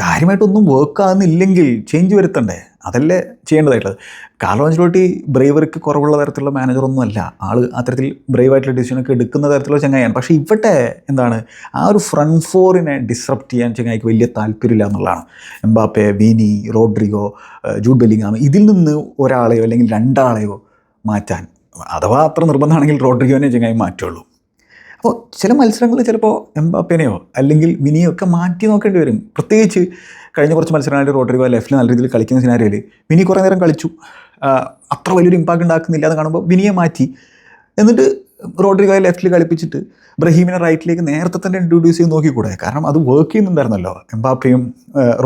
കാര്യമായിട്ടൊന്നും വർക്ക് ആകുന്നില്ലെങ്കിൽ ചേഞ്ച് വരുത്തണ്ടേ? അതല്ലേ ചെയ്യേണ്ടതായിട്ടുള്ളത്. കാർലോ അഞ്ചലോട്ടി ബ്രേവർക്ക് കുറവുള്ള തരത്തിലുള്ള മാനേജറൊന്നും അല്ല. ആൾ അത്തരത്തിൽ ബ്രേവായിട്ടുള്ള ഡിസിഷനൊക്കെ എടുക്കുന്ന തരത്തിലുള്ള ചങ്ങായാണ് പക്ഷേ ഇവിടെ എന്താണ്? ആ ഒരു ഫ്രണ്ട് ഫോറിനെ ഡിസ്റപ്റ്റ് ചെയ്യാൻ ചങ്ങായിക്ക് വലിയ താല്പര്യമില്ല എന്നുള്ളതാണ്. Mbappe Vini Rodrygo Jude Bellingham ഇതിൽ നിന്ന് ഒരാളെയോ അല്ലെങ്കിൽ രണ്ടാളെയോ മാറ്റാൻ. അഥവാ അത്ര നിർബന്ധമാണെങ്കിൽ റോഡ്രിഗോനെ ചങ്ങായി മാറ്റുള്ളൂ. അപ്പോൾ ചില മത്സരങ്ങളിൽ ചിലപ്പോൾ എംബാപ്പേനെയോ അല്ലെങ്കിൽ വിനിയോ ഒക്കെ മാറ്റി നോക്കേണ്ടി വരും. പ്രത്യേകിച്ച് കഴിഞ്ഞ കുറച്ച് മത്സരങ്ങളായിട്ട് റോഡ്രിഗോ ലെഫ്റ്റിൽ നല്ല രീതിയിൽ കളിക്കുന്ന സിനാരിയോയിൽ വിനി കുറേ നേരം കളിച്ചു. അത്ര വലിയൊരു ഇമ്പാക്റ്റ് ഉണ്ടാക്കുന്നില്ല. എന്ന് കാണുമ്പോൾ വിനിയെ മാറ്റി. എന്നിട്ട് റോഡ്രിഗോയെ ലെഫ്റ്റിൽ കളിപ്പിച്ചിട്ട് ബ്രഹീമിനെ റൈറ്റിലേക്ക് നേരത്തെ തന്നെ ഇൻട്രൊഡ്യൂസ് ചെയ്ത് നോക്കിക്കൂടെ? കാരണം അത് വർക്ക് ചെയ്യുന്നുണ്ടായിരുന്നല്ലോ. എംബാപ്പയും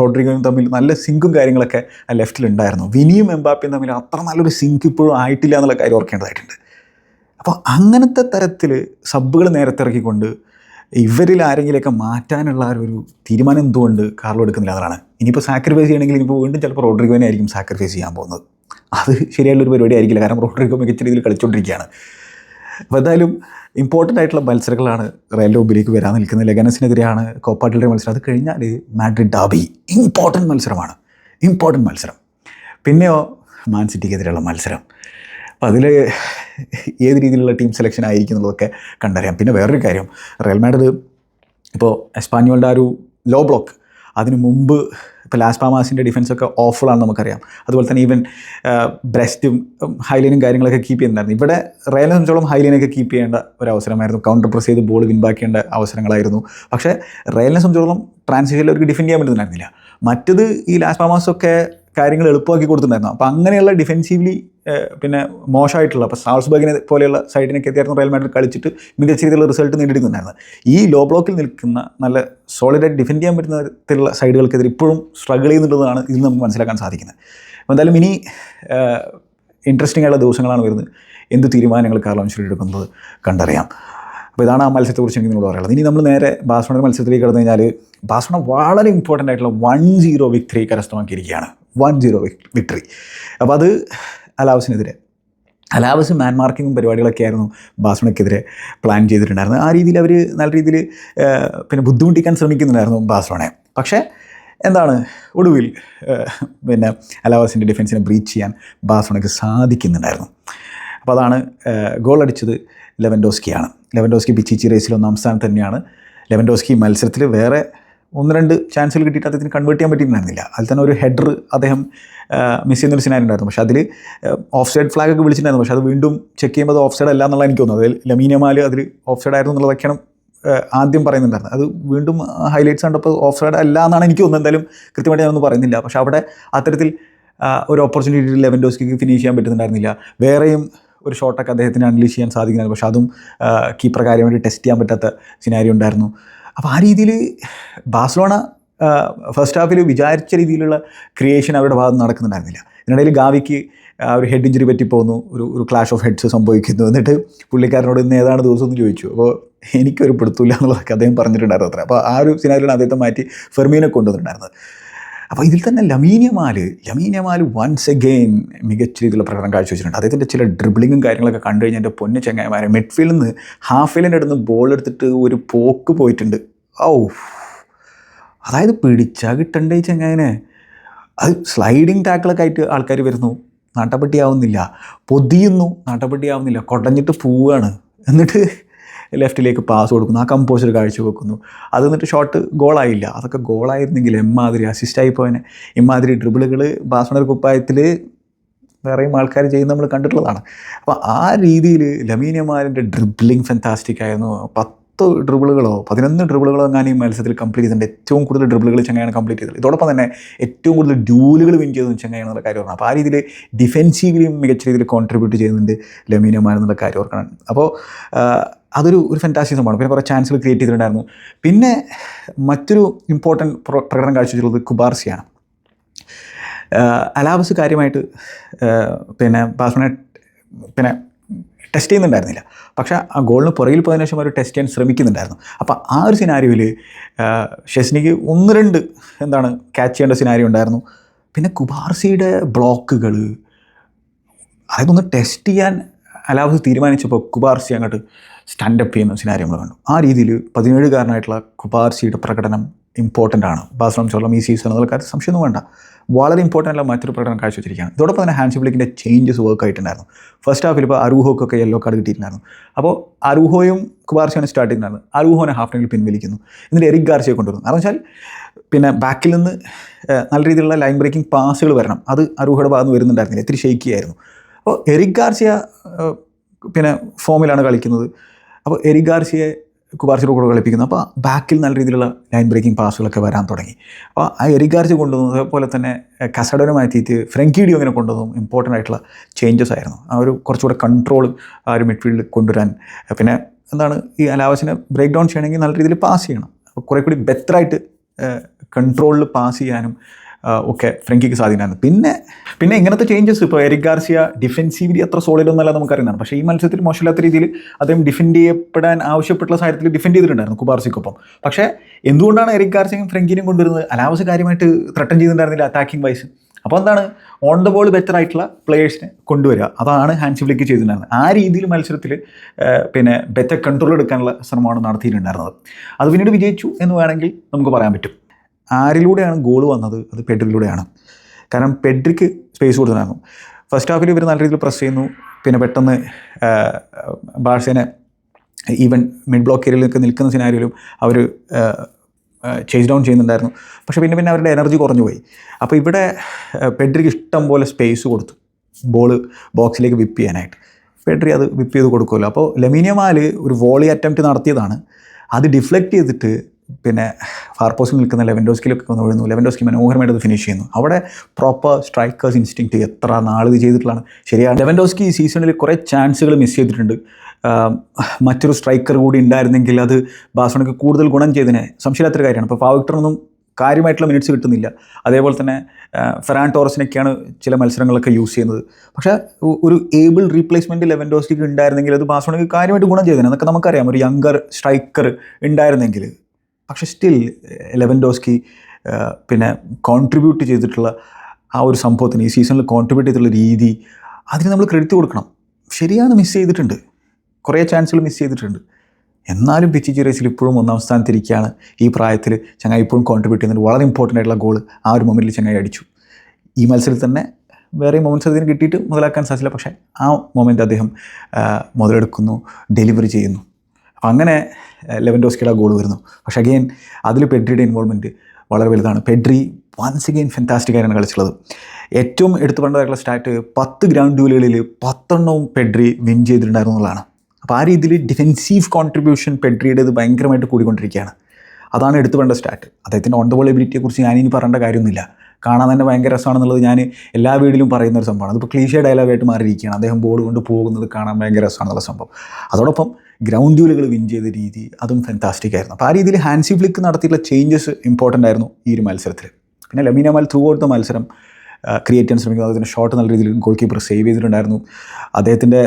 റോഡ്രിഗോയും തമ്മിൽ നല്ല സിങ്കും കാര്യങ്ങളൊക്കെ ലെഫ്റ്റിൽ ഉണ്ടായിരുന്നു. വിനിയും എംബാപ്പയും തമ്മിൽ അത്ര നല്ലൊരു സിങ്ക് ഇപ്പോഴും ആയിട്ടില്ല എന്നുള്ള കാര്യം ഓർക്കേണ്ടതായിട്ടുണ്ട്. അപ്പോൾ അങ്ങനത്തെ തരത്തിൽ സബ്ബുകൾ നേരത്തെ ഇറക്കിക്കൊണ്ട് ഇവരിൽ ആരെങ്കിലുമൊക്കെ മാറ്റാനുള്ള ഒരു തീരുമാനം എന്തുകൊണ്ട് കാർലോ എടുക്കുന്നില്ല അതാണ്. ഇനിയിപ്പോൾ സാക്രിഫൈസ് ചെയ്യണമെങ്കിൽ ഇനിയിപ്പോൾ വീണ്ടും ചിലപ്പോൾ റോഡ്രിഗോനെ ആയിരിക്കും സാക്രിഫൈസ് ചെയ്യാൻ പോകുന്നത്. അത് ശരിയായുള്ളൊരു പരിപാടി ആയിരിക്കില്ല. കാരണം റോഡ്രിഗോ മികച്ച രീതിയിൽ കളിച്ചുകൊണ്ടിരിക്കുകയാണ് അപ്പോൾ എന്തായാലും ഇമ്പോർട്ടന്റ് ആയിട്ടുള്ള മത്സരങ്ങളാണ് റയൽ ലോബിലേക്ക് വരാൻ നിൽക്കുന്നത്. ലെഗനസിനെതിരെയാണ് കോപ്പാട്ടിലെ മത്സരം. അത് കഴിഞ്ഞാൽ മാഡ്രിഡ് ഡാബി ഇമ്പോർട്ടന്റ് മത്സരമാണ്. ഇമ്പോർട്ടന്റ് മത്സരം. പിന്നെയോ മാൻ സിറ്റിക്കെതിരെയുള്ള മത്സരം. അപ്പോൾ അതിൽ ഏത് രീതിയിലുള്ള ടീം സെലക്ഷൻ ആയിരിക്കും എന്നുള്ളതൊക്കെ കണ്ടറിയാം. പിന്നെ വേറൊരു കാര്യം റയൽ മാഡ്രിഡ് ഇപ്പോൾ എസ്പാനിയോളുടെ ആ ഒരു ലോ ബ്ലോക്ക് അതിന് മുമ്പ് ഇപ്പോൾ ലാസ് പാമാസിന്റെ ഡിഫൻസൊക്കെ ഓഫുള്ളാണെന്ന് നമുക്കറിയാം. അതുപോലെ തന്നെ ഈവൻ ബ്രസ്റ്റും ഹൈലൈനും കാര്യങ്ങളൊക്കെ കീപ്പ് ചെയ്യുന്നുണ്ടായിരുന്നു. ഇവിടെ റയലിനെ സംബന്ധിച്ചോളം ഹൈലൈനൊക്കെ കീപ്പ് ചെയ്യേണ്ട ഒരു അവസരമായിരുന്നു. കൗണ്ടർ പ്രസ് ചെയ്ത് ബോൾ വിൻബാക്കേണ്ട അവസരങ്ങളായിരുന്നു. പക്ഷേ റയലിനെ സംബന്ധിച്ചോളം ട്രാൻസിഷനിൽ അവർക്ക് ഡിഫെൻഡ് ചെയ്യാൻ പറ്റുന്നുണ്ടായിരുന്നില്ല മറ്റത് ഈ ലാസ് പാമാസൊക്കെ കാര്യങ്ങൾ എളുപ്പമാക്കി കൊടുത്തിട്ടുണ്ടായിരുന്നു. അപ്പോൾ അങ്ങനെയുള്ള ഡിഫെൻസീവ്ലി പിന്നെ മോശമായിട്ടുള്ള അപ്പോൾ സാൾസ്ബർഗിനെ പോലെയുള്ള സൈഡിനൊക്കെ എത്തിയായിരുന്നു റയൽ മാഡ്രിഡ് കളിച്ചിട്ട് മികച്ച രീതിയിലുള്ള റിസൾട്ട് നേടിയെടുക്കുന്നുണ്ടായിരുന്നു ഈ ലോ ബ്ലോക്കിൽ നിൽക്കുന്ന നല്ല സോളിഡായിട്ട് ഡിഫെൻഡ് ചെയ്യാൻ പറ്റുന്ന തരത്തിലുള്ള സൈഡുകൾക്കെതിരെ ഇപ്പോഴും സ്ട്രഗിൾ ചെയ്യുന്നുണ്ടെന്നാണ് ഇതിൽ നമുക്ക് മനസ്സിലാക്കാൻ സാധിക്കുന്നത്. അപ്പോൾ എന്തായാലും ഇനി ഇൻട്രസ്റ്റിംഗ് ആയിട്ടുള്ള ദിവസങ്ങളാണ് വരുന്നത്. എന്ത് തീരുമാനങ്ങൾ കാർലോ അൻഷെലോട്ടി എടുക്കുന്നത് കണ്ടറിയാം. അപ്പോൾ ഇതാണ് ആ മത്സരത്തെക്കുറിച്ച് എനിക്ക് നിങ്ങളോട് പറയാനുള്ളത്. ഇനി നമ്മൾ നേരെ ബാഴ്സലോണ മത്സരത്തിലേക്ക് കടന്നു കഴിഞ്ഞാൽ ബാഴ്സലോണ വളരെ ഇമ്പോർട്ടന്റ് ആയിട്ടുള്ള വൺ സീറോ വിക്ടറി കരസ്ഥമാക്കിയിരിക്കുകയാണ്. വൺ സീറോ വിക്ടറി അപ്പോൾ അത് അലാവസിനെതിരെ. അലാവസ് മാൻ മാർക്കിങ്ങും പരിപാടികളൊക്കെ ആയിരുന്നു ബാഴ്സലോണയ്ക്കെതിരെ പ്ലാൻ ചെയ്തിട്ടുണ്ടായിരുന്നത്. ആ രീതിയിൽ അവർ നല്ല രീതിയിൽ പിന്നെ ബുദ്ധിമുട്ടിക്കാൻ ശ്രമിക്കുന്നുണ്ടായിരുന്നു ബാഴ്സലോണയെ. പക്ഷേ എന്താണ് ഒടുവിൽ പിന്നെ അലാവസിന്റെ ഡിഫൻസിനെ ബ്രീച്ച് ചെയ്യാൻ ബാഴ്സലോണയ്ക്ക് സാധിക്കുന്നുണ്ടായിരുന്നു. അപ്പോൾ അതാണ് ഗോൾ അടിച്ചത് ലെവൻഡോസ്കിയാണ്. ലെവൻഡോസ്കി പിച്ചിച്ചി റേസിൽ ഒന്നാം സ്ഥാനം തന്നെയാണ്. ലെവൻഡോസ്കി മത്സരത്തിൽ വേറെ ഒന്ന് രണ്ട് ചാൻസുകൾ കിട്ടിയിട്ട് അദ്ദേഹത്തിന് കൺവേർട്ട് ചെയ്യാൻ പറ്റിയിട്ടുണ്ടായിരുന്നില്ല. അതിൽ തന്നെ ഒരു ഹെഡർ അദ്ദേഹം മിസ് ചെയ്യുന്ന ഒരു സിനാരി ഉണ്ടായിരുന്നു. പക്ഷേ അതിൽ ഓഫ് സൈഡ് ഫ്ലാഗ് ഒക്കെ വിളിച്ചിട്ടുണ്ടായിരുന്നു. പക്ഷേ അത് വീണ്ടും ചെക്ക് ചെയ്യുമ്പോൾ ഓഫ് സൈഡ് അല്ല എന്നുള്ള എനിക്ക് തോന്നുന്നു. അതിൽ ലമീനമാൽ അതിൽ ഓഫ് സൈഡ് ആയിരുന്നു എന്നുള്ളതൊക്കെയാണ് ആദ്യം പറയുന്നുണ്ടായിരുന്നു അത് വീണ്ടും ഹൈലൈറ്റ്സ് കണ്ടപ്പോൾ ഓഫ് സൈഡ് അല്ല എന്നാണ് എനിക്ക് തോന്നുന്നത്. എന്തായാലും കൃത്യമായിട്ട് ഞാനൊന്നും പറയുന്നില്ല. പക്ഷേ അവിടെ അത്തരത്തിൽ ഒരു ഓപ്പർച്യൂണിറ്റി ലെവൻഡോസ്കിക്ക് ഫിനിഷ് ചെയ്യാൻ പറ്റുന്നുണ്ടായിരുന്നില്ല. വേറെയും ഒരു ഷോട്ടൊക്കെ അദ്ദേഹത്തിന് അൺലീഷ് ചെയ്യാൻ സാധിക്കുന്നുണ്ട് പക്ഷേ അതും കീപ്പർ കാര്യമായിട്ട് ടെസ്റ്റ് ചെയ്യാൻ പറ്റാത്ത സിനാരി ഉണ്ടായിരുന്നു. അപ്പോൾ ആ രീതിയിൽ ബാഴ്സലോണ ഫസ്റ്റ് ഹാഫിൽ വിചാരിച്ച രീതിയിലുള്ള ക്രിയേഷൻ അവരുടെ ഭാഗത്ത് നടക്കുന്നുണ്ടായിരുന്നില്ല. ഇതിനിടയിൽ ഗാവിക്ക് ഒരു ഹെഡ് ഇഞ്ചുറി പറ്റിപ്പോന്നു ഒരു ഒരു ക്ലാഷ് ഓഫ് ഹെഡ്സ് സംഭവിക്കുന്നു. എന്നിട്ട് പുള്ളിക്കാരനോട് ഇന്ന് ഏതാണ് ദിവസം എന്ന് ചോദിച്ചു. അപ്പോൾ എനിക്കൊരു പിടുത്തില്ല എന്നുള്ളതൊക്കെ അദ്ദേഹം പറഞ്ഞിട്ടുണ്ടായിരുന്നു അത്ര. അപ്പോൾ ആ ഒരു സിനാരിയാണ് അദ്ദേഹത്തെ മാറ്റി ഫെർമീനെ കൊണ്ടുവന്നിട്ടുണ്ടായിരുന്നത്. അപ്പോൾ ഇതിൽ തന്നെ ലമീനിയമാൽ ലമീനിയമാൽ വൺസ് എഗെയിൻ മികച്ച രീതിയിലുള്ള പ്രകടനം കാഴ്ചവെച്ചിട്ടുണ്ട്. അദ്ദേഹത്തിന്റെ ചില ഡ്രിബിളിങ്ങും കാര്യങ്ങളൊക്കെ കണ്ടു കഴിഞ്ഞാൽ എന്റെ പൊന്നു ചങ്ങായിമാരെ മിഡ്ഫീൽഡിൽ നിന്ന് ഹാഫ് ഫീലിന്റെ അടുത്ത് ബോൾ എടുത്തിട്ട് ഒരു പോക്ക് പോയിട്ടുണ്ട്. ഔ അതായത് പിടിച്ചാൽ കിട്ടണ്ടേ ചങ്ങായിനെ? അത് സ്ലൈഡിങ് ടാക്കിളൊക്കെ ആയിട്ട് ആൾക്കാർ വരുന്നു. നടപടിയാവുന്നില്ല പൊതിയുന്നു നടപടിയാവുന്നില്ല കൊടഞ്ഞിട്ട് പോവുകയാണ് എന്നിട്ട് ലെഫ്റ്റിലേക്ക് പാസ് കൊടുക്കുന്നു. ആ കമ്പോസർ കാഴ്ച വെക്കുന്നു. അത് എന്നിട്ട് ഷോട്ട് ഗോളായില്ല അതൊക്കെ ഗോളായിരുന്നെങ്കിൽ എമ്മാതിരി അസിസ്റ്റായി പോയനെ. ഇമ്മാതിരി ഡ്രിബിളുകൾ ബാസ്മണർ കുപ്പായത്തിൽ വേറെയും ആൾക്കാർ ചെയ്യുന്ന നമ്മൾ കണ്ടിട്ടുള്ളതാണ്. അപ്പോൾ ആ രീതിയിൽ ലമീനിയമാരിന്റെ ഡ്രിബ്ലിംഗ് ഫെന്റാസ്റ്റിക് ആയിരുന്നു. പത്ത് ഡ്രിബിളുകളോ പതിനൊന്ന് ഡ്രിബിളുകളോ ഞാൻ ഈ മത്സരത്തിൽ കംപ്ലീറ്റ് ചെയ്തിട്ടുണ്ട്. ഏറ്റവും കൂടുതൽ ഡ്രിബിളുകൾ ചെങ്ങായാണ് കംപ്ലീറ്റ് ചെയ്തത്. ഇതോടൊപ്പം തന്നെ ഏറ്റവും കൂടുതൽ ഡ്യൂലുകൾ വിൻ ചെയ്തതും ചങ്ങയാണെന്നുള്ള കാര്യം ഓർക്കണം അപ്പോൾ ആ രീതിയിൽ ഡിഫെൻസീവിലും മികച്ച രീതിയിൽ കോൺട്രിബ്യൂട്ട് ചെയ്യുന്നുണ്ട് ലമീനമാരെന്നുള്ള കാര്യം ഓർക്കണം അപ്പോൾ അതൊരു ഒരു ഫെന്റാസ്റ്റിക് സംഭവമാണ്. പിന്നെ കുറേ ചാൻസുകൾ ക്രിയേറ്റ് ചെയ്തിട്ടുണ്ടായിരുന്നു. പിന്നെ മറ്റൊരു ഇമ്പോർട്ടന്റ് പ്രകടനം കാഴ്ചവെച്ചിട്ടുള്ളത് കുബാർസിയാണ്. അലാബസ് കാര്യമായിട്ട് പിന്നെ ബാസ്മനെ പിന്നെ ടെസ്റ്റ് ചെയ്യുന്നുണ്ടായിരുന്നില്ല. പക്ഷേ ആ ഗോളിന് പുറകിൽ പോയതിനു ശേഷം അവർ ടെസ്റ്റ് ചെയ്യാൻ ശ്രമിക്കുന്നുണ്ടായിരുന്നു. അപ്പോൾ ആ ഒരു സിനാരിയോയിൽ ഷെസ്നിക്ക് ഒന്ന് രണ്ട് എന്താണ് ക്യാച്ച് ചെയ്യേണ്ട സിനാരിയോ ഉണ്ടായിരുന്നു. പിന്നെ കുബാർസിയുടെ ബ്ലോക്കുകൾ അതൊന്ന് ടെസ്റ്റ് ചെയ്യാൻ അലാബസ് തീരുമാനിച്ചപ്പോൾ കുബാർസി അങ്ങോട്ട് സ്റ്റാൻഡപ്പ് ചെയ്യുന്ന സിനാരി നമ്മൾ കണ്ടു. ആ രീതിയിൽ പതിനേഴുകാരനായിട്ടുള്ള കുബാർസിയുടെ പ്രകടനം ഇമ്പോർട്ടന്റ് ആണ്. ബാസ്ലോം ചോളം ഈ സീസൺ എന്നുള്ള കാര്യത്തിൽ സംശയമൊന്നും വേണ്ട. വളരെ ഇമ്പോർട്ടന്റ് ആയ മറ്റൊരു പ്രകടനം കാഴ്ചവെച്ചിരിക്കുകയാണ്. ഇതോടൊപ്പം തന്നെ ഹാൻഡ് ബ്ലിക്കിന്റെ ചേഞ്ചസ് വർക്ക് ആയിട്ടുണ്ടായിരുന്നു. ഫസ്റ്റ് ഹാഫിൽ ഇപ്പോൾ അരൂഹോക്കൊക്കെ യെല്ലോ കാർഡ് കിട്ടിയിട്ടുണ്ടായിരുന്നു. അപ്പോൾ അരൂഹോയും കുബാർസിയാണ് സ്റ്റാർട്ട് ചെയ്യുന്നുണ്ടായിരുന്നു അരൂഹോനെ ഹാഫ് ടൈമിൽ പിൻവലിക്കുന്നു. എന്നിട്ട് എറിക് ഗാർസിയെ കൊണ്ടുവരുന്നു. കാരണം വെച്ചാൽ പിന്നെ ബാക്കിൽ നിന്ന് നല്ല രീതിയിലുള്ള ലൈൻ ബ്രേക്കിംഗ് പാസുകൾ വരണം. അത് അരൂഹയുടെ ഭാഗത്ത് വരുന്നുണ്ടായിരുന്നില്ല. ഇത്തിരി ഷെയ്ക്കിയായിരുന്നു അപ്പോൾ എറിക് ഗാർസിയ പിന്നെ ഫോമിലാണ് കളിക്കുന്നത്. അപ്പോൾ എരിഗാർഷിയെ കൂടെ കളിപ്പിക്കുന്നു. അപ്പോൾ ബാക്കിൽ നല്ല രീതിയിലുള്ള ലൈൻ ബ്രേക്കിംഗ് പാസുകളൊക്കെ വരാൻ തുടങ്ങി. അപ്പോൾ ആ എരിഗാർച്ച് കൊണ്ടുവന്നത് കൊണ്ടുവന്നു അതേപോലെ തന്നെ കസഡനെ മാറ്റിയിട്ട് ഫ്രങ്കിഡിയോ അങ്ങനെ കൊണ്ടുവന്നതും ഇമ്പോർട്ടന്റ് ആയിട്ടുള്ള ചേഞ്ചസ് ആയിരുന്നു. ആ ഒരു കുറച്ചുകൂടെ കൺട്രോൾ ആ ഒരു മിഡ്ഫീൽഡിൽ കൊണ്ടുവരാൻ പിന്നെ എന്താണ് ഈ അലാവസിനെ ബ്രേക്ക് ഡൗൺ ചെയ്യണമെങ്കിൽ നല്ല രീതിയിൽ പാസ് ചെയ്യണം. കുറേ കൂടി ബെറ്ററായിട്ട് കൺട്രോളിൽ പാസ് ചെയ്യാനും ഒക്കെ ഫ്രങ്കിക്ക് സാധിക്കുന്നതാണ് പിന്നെ പിന്നെ ഇങ്ങനത്തെ ചേഞ്ചസ് ഇപ്പോൾ എരിക് ഗാർസിയ ഡിഫെൻസീവ്ലി അത്ര സോളിഡ് ഒന്നല്ല നമുക്കറിയുന്നതാണ്. പക്ഷേ ഈ മത്സരത്തിൽ മോശമില്ലാത്ത രീതിയിൽ അദ്ദേഹം ഡിഫെൻഡ് ചെയ്യപ്പെടാൻ ആവശ്യപ്പെട്ടുള്ള സാഹചര്യത്തിൽ ഡിഫെൻഡ് ചെയ്തിട്ടുണ്ടായിരുന്നു കുബാർസിക്കൊപ്പം. പക്ഷേ എന്തുകൊണ്ടാണ് എരിക് ഗാർസിയും ഫ്രങ്കിനും കൊണ്ടുവരുന്നത്? അനാവശ്യ കാര്യമായിട്ട് ത്രട്ടൻ ചെയ്തിട്ടുണ്ടായിരുന്നില്ല അറ്റാക്കിംഗ് വൈസ് അപ്പോൾ എന്താണ്? ഓൺ ദ ബോൾ ബെറ്റർ ആയിട്ടുള്ള പ്ലേയേഴ്സിനെ കൊണ്ടുവരിക. അതാണ് ഹാൻസിബ്ലിക്ക് ചെയ്തിട്ടുണ്ടായിരുന്നത്. ആ രീതിയിൽ മത്സരത്തിൽ പിന്നെ ബെറ്റർ കൺട്രോൾ എടുക്കാനുള്ള ശ്രമമാണ് നടത്തിയിട്ടുണ്ടായിരുന്നത്. അത് പിന്നീട് വിജയിച്ചു എന്ന് വേണമെങ്കിൽ നമുക്ക് പറയാൻ പറ്റും. ആരിലൂടെയാണ് ഗോൾ വന്നത്? അത് പെഡ്രിലൂടെയാണ്. കാരണം പെഡ്രിക്ക് സ്പേസ് കൊടുത്തിട്ടുണ്ടായിരുന്നു. ഫസ്റ്റ് ഹാഫിൽ ഇവർ നല്ല രീതിയിൽ പ്രസ് ചെയ്യുന്നു. പിന്നെ പെട്ടെന്ന് ബാഴ്സേനെ ഈവൻ മിഡ് ബ്ലോക്ക് ഏരിയയിലൊക്കെ നിൽക്കുന്ന സിനാരിയിലും അവർ ചേസ് ഡൗൺ ചെയ്യുന്നുണ്ടായിരുന്നു. പക്ഷേ പിന്നെ പിന്നെ അവരുടെ എനർജി കുറഞ്ഞു പോയി. അപ്പോൾ ഇവിടെ പെഡ്രിക്ക് ഇഷ്ടം പോലെ സ്പേസ് കൊടുത്തു. ബോൾ ബോക്സിലേക്ക് വിപ്പ് ചെയ്യാനായിട്ട്. പെഡ്രി അത് വിപ്പ് ചെയ്ത് കൊടുക്കുമല്ലോ. അപ്പോൾ ലെമീനിയമാൽ ഒരു വോളി അറ്റംപ്റ്റ് നടത്തിയതാണ്. അത് ഡിഫ്ലക്റ്റ് ചെയ്തിട്ട് പിന്നെ ഫാർ പോസ്റ്റിൽ നിൽക്കുന്ന ലെവൻഡോസ്കിലൊക്കെ വന്ന് വീഴുന്നു ലെവൻഡോസ്കി മനോഹരമായിട്ട് ഫിനിഷ് ചെയ്യുന്നു. അവിടെ പ്രോപ്പർ സ്ട്രൈക്കേഴ്സ് ഇൻസ്റ്റിങ്ക്റ്റ് എത്ര നാൾ ഇത് ചെയ്തിട്ടുള്ളതാണ്. ശരിയാണ്. ലെവൻഡോസ്കി ഈ സീസണിൽ കുറേ ചാൻസുകൾ മിസ് ചെയ്തിട്ടുണ്ട്. മറ്റൊരു സ്ട്രൈക്കർ കൂടി ഉണ്ടായിരുന്നെങ്കിൽ അത് ബാസോണയ്ക്ക് കൂടുതൽ ഗുണം ചെയ്തതിനെ സംശയമില്ലാത്തൊരു കാര്യമാണ്. അപ്പോൾ ഫാവിക്ടറിനൊന്നും കാര്യമായിട്ടുള്ള മിനിറ്റ്സ് കിട്ടുന്നില്ല. അതേപോലെ തന്നെ ഫെറാൻ ടോറസിനൊക്കെയാണ് ചില മത്സരങ്ങളൊക്കെ യൂസ് ചെയ്യുന്നത്. പക്ഷേ ഒരു ഏബിൾ റീപ്ലേസ്മെന്റ് ലെവൻഡോസ്റ്റിക്ക് ഉണ്ടായിരുന്നെങ്കിൽ അത് ബാസോണയ്ക്ക് കാര്യമായിട്ട് ഗുണം ചെയ്തേനെ എന്നൊക്കെ നമുക്കറിയാം. ഒരു യങ്കർ സ്ട്രൈക്കർ ഉണ്ടായിരുന്നെങ്കിൽ പക്ഷേ സ്റ്റിൽ ലെവൻഡോസ്കി ഡോസ്കി പിന്നെ കോൺട്രിബ്യൂട്ട് ചെയ്തിട്ടുള്ള ആ ഒരു സംഭവത്തിന് ഈ സീസണിൽ കോൺട്രിബ്യൂട്ട് ചെയ്തിട്ടുള്ള രീതി അതിന് നമ്മൾ ക്രെഡിറ്റ് കൊടുക്കണം. ശരിയാണ് മിസ് ചെയ്തിട്ടുണ്ട്. കുറേ ചാൻസുകൾ മിസ് ചെയ്തിട്ടുണ്ട്. എന്നാലും പിച്ചി റേസിൽ ഇപ്പോഴും ഒന്നാം സ്ഥാനത്തിരിക്കുകയാണ്. ഈ പ്രായത്തിൽ ചങ്ങായി ഇപ്പോഴും കോൺട്രിബ്യൂട്ട് ചെയ്യുന്നുണ്ട്. വളരെ ഇമ്പോർട്ടന്റ് ആയിട്ടുള്ള ഗോൾ ആ ഒരു മൊമെന്റിൽ ചങ്ങായി അടിച്ചു. ഈ മത്സരത്തിൽ തന്നെ വേറെ മൊമെന്റ്സ് അതിന് കിട്ടിയിട്ട് മുതലാക്കാൻ സാധിച്ചില്ല. പക്ഷേ ആ മൊമെന്റ് അദ്ദേഹം മുതലെടുക്കുന്നു ഡെലിവറി ചെയ്യുന്നു. അപ്പം അങ്ങനെ ലെവൻഡോസ്കിയുടെ ഗോൾ വരുന്നു. പക്ഷേ അഗെയിൻ അതിൽ പെഡ്രിയുടെ ഇൻവോൾവ്മെന്റ് വളരെ വലുതാണ്. പെഡ്രി വൺസ് അഗെയിൻ ഫെന്റാസ്റ്റിക് ആയിട്ടാണ് കളിച്ചുള്ളത് ഏറ്റവും എടുത്തു പറഞ്ഞതായിട്ടുള്ള സ്റ്റാറ്റ് പത്ത് ഗ്രൗണ്ട് ഡ്യൂലുകളിൽ പത്തെണ്ണവും പെഡ്രി വിൻ ചെയ്തിട്ടുണ്ടായിരുന്നു അപ്പോൾ ആ രീതിയിൽ ഡിഫെൻസീവ് കോൺട്രിബ്യൂഷൻ പെഡ്രിയുടേത് ഭയങ്കരമായിട്ട് കൂടിക്കൊണ്ടിരിക്കുകയാണ്. അതാണ് എടുത്തു വേണ്ട സ്റ്റാറ്റ് അദ്ദേഹത്തിന്റെ ഓൺ ദ ബോൾ എബിലിറ്റിയെക്കുറിച്ച് ഞാനിനി പറയേണ്ട കാര്യമൊന്നുമില്ല. കാണാൻ തന്നെ ഭയങ്കര രസമാണെന്നുള്ളത് ഞാൻ എല്ലാ വീടിലും പറയുന്ന ഒരു സംഭവമാണ്. അതിപ്പോൾ ക്ലീഷേ ഡയലോഗായിട്ട് മാറിയിരിക്കുകയാണ്. അദ്ദേഹം ബോൾ കൊണ്ട് പോകുന്നത് കാണാൻ ഭയങ്കര രസമാണെന്നുള്ള സംഭവം. അതോടൊപ്പം ഗ്രൗണ്ട് ജൂലുകൾ വിൻ ചെയ്ത രീതി അതും ഫാന്റാസ്റ്റിക് ആയിരുന്നു. അപ്പോൾ ആ രീതിയിൽ ഹാൻസി ഫ്ലിക്ക് നടത്തിയിട്ടുള്ള ചേഞ്ചസ് ഇമ്പോർട്ടന്റ് ആയിരുന്നു ഈ ഒരു മത്സരത്തിൽ പിന്നെ Lamine Mal through out the മത്സരം ക്രിയേറ്റ് ചെയ്യാൻ ശ്രമിക്കുന്നു അതിന്റെ ഷോട്ട് നല്ല രീതിയിൽ ഗോൾ കീപ്പർ സേവ് ചെയ്തിട്ടുണ്ടായിരുന്നു. അദ്ദേഹത്തിന്റെ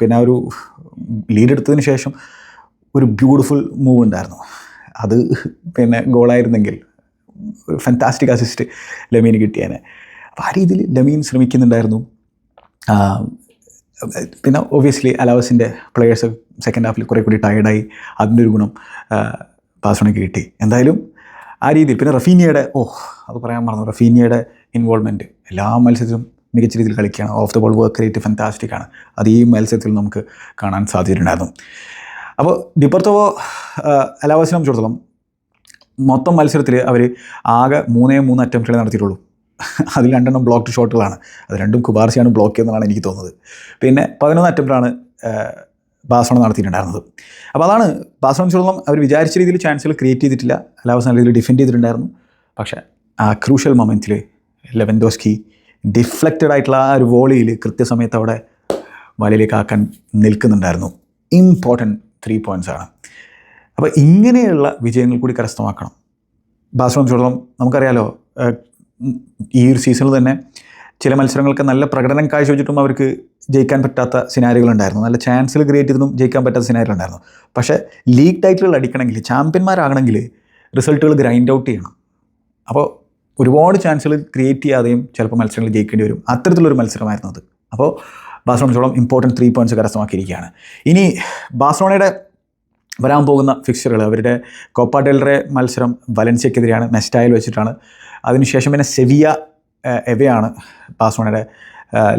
പിന്നെ ഒരു ലീഡ് എടുത്തതിന് ശേഷം ഒരു ബ്യൂട്ടിഫുൾ മൂവ് ഉണ്ടായിരുന്നു. അത് പിന്നെ ഗോളായിരുന്നെങ്കിൽ ഒരു ഫാന്റാസ്റ്റിക് അസിസ്റ്റ് ലമീന് കിട്ടിയേനെ. അപ്പോൾ ആ രീതിയിൽ ലമീൻ ശ്രമിക്കുന്നുണ്ടായിരുന്നു. പിന്നെ ഒബ്വിയസ്ലി അലാവസിന്റെ പ്ലെയേഴ്സ് സെക്കൻഡ് ഹാഫിൽ കുറേ കൂടി ടയർഡായി അതിന്റെ ഒരു ഗുണം ബാസോണയ്ക്ക് കിട്ടി. എന്തായാലും ആ രീതിയിൽ പിന്നെ റഫീനിയയുടെ ഓ അത് പറയാൻ മറന്നു. റഫീനിയയുടെ ഇൻവോൾവ്മെന്റ് എല്ലാ മത്സരത്തിലും മികച്ച രീതിയിൽ കളിക്കുകയാണ്. Off the ball work rate fantastic ആണ്. അത് ഈ മത്സരത്തിൽ നമുക്ക് കാണാൻ സാധിച്ചിട്ടുണ്ടായിരുന്നു അപ്പോൾ ഡിപ്പർത്തോവോ അലാവസിനെ സംബന്ധിച്ചിടത്തോളം മൊത്തം മത്സരത്തിൽ അവർ ആകെ മൂന്നേ മൂന്ന് അറ്റംപ്റ്റുകളെ നടത്തിയിട്ടുള്ളൂ. അതിൽ രണ്ടെണ്ണം ബ്ലോക്ക്ഡ് ഷോട്ടുകളാണ് അത് രണ്ടും കുബാർസിയാണ് ബ്ലോക്ക് ചെയ്യുന്നതാണ് എനിക്ക് തോന്നുന്നത്. പിന്നെ പതിനൊന്ന് അറ്റംപ്റ്റാണ് ബാസോണ നടത്തിയിട്ടുണ്ടായിരുന്നത്. അപ്പോൾ അതാണ് ബാസോണിച്ചോളം അവർ വിചാരിച്ച രീതിയിൽ ചാൻസുകൾ ക്രിയേറ്റ് ചെയ്തിട്ടില്ല. അലാവസ് നല്ല രീതിയിൽ ഡിഫെൻഡ് ചെയ്തിട്ടുണ്ടായിരുന്നു. പക്ഷേ ആ ക്രൂഷ്യൽ മൊമെന്റിൽ ലെവൻഡോസ്കി ഡിഫ്ലക്റ്റഡ് ആയിട്ടുള്ള ആ ഒരു വോളിയിൽ കൃത്യസമയത്ത് അവിടെ വലയിലേക്ക് ആക്കാൻ നിൽക്കുന്നുണ്ടായിരുന്നു. ഇമ്പോർട്ടന്റ് ത്രീ ആണ്. അപ്പോൾ ഇങ്ങനെയുള്ള വിജയങ്ങൾ കൂടി കരസ്ഥമാക്കണം. ബാഴ്സലോണ സംബന്ധിച്ചിടത്തോളം നമുക്കറിയാലോ ഈ ഒരു സീസണിൽ തന്നെ ചില മത്സരങ്ങൾക്ക് നല്ല പ്രകടനം കാഴ്ചവെച്ചിട്ടും അവർക്ക് ജയിക്കാൻ പറ്റാത്ത സിനാരികളുണ്ടായിരുന്നു നല്ല ചാൻസിൽ ക്രിയേറ്റ് ചെയ്തതും ജയിക്കാൻ പറ്റാത്ത സിനാരികളുണ്ടായിരുന്നു പക്ഷേ ലീഗ് ടൈറ്റിലുകൾ അടിക്കണമെങ്കിൽ ചാമ്പ്യന്മാരാകണമെങ്കിൽ റിസൾട്ടുകൾ ഗ്രൈൻഡ് ഔട്ട് ചെയ്യണം. അപ്പോൾ ഒരുപാട് ചാൻസുകൾ ക്രിയേറ്റ് ചെയ്യാതെയും ചിലപ്പോൾ മത്സരങ്ങൾ ജയിക്കേണ്ടി വരും. അത്തരത്തിലൊരു മത്സരമായിരുന്നു അത്. അപ്പോൾ ബാഴ്സലോണയോളം ഇമ്പോർട്ടന്റ് ത്രീ പോയിന്റ്സ് കരസ്ഥമാക്കിയിരിക്കുകയാണ്. ഇനി ബാഴ്സലോണയുടെ വരാൻ പോകുന്ന ഫിക്സറുകൾ അവരുടെ കോപ്പ ഡെൽറെ മത്സരം വലൻസിയക്കെതിരെയാണ് മെസ്റ്റായിൽ വെച്ചിട്ടാണ്. അതിനുശേഷം പിന്നെ സെവിയ എവയാണ് ബാസോണയുടെ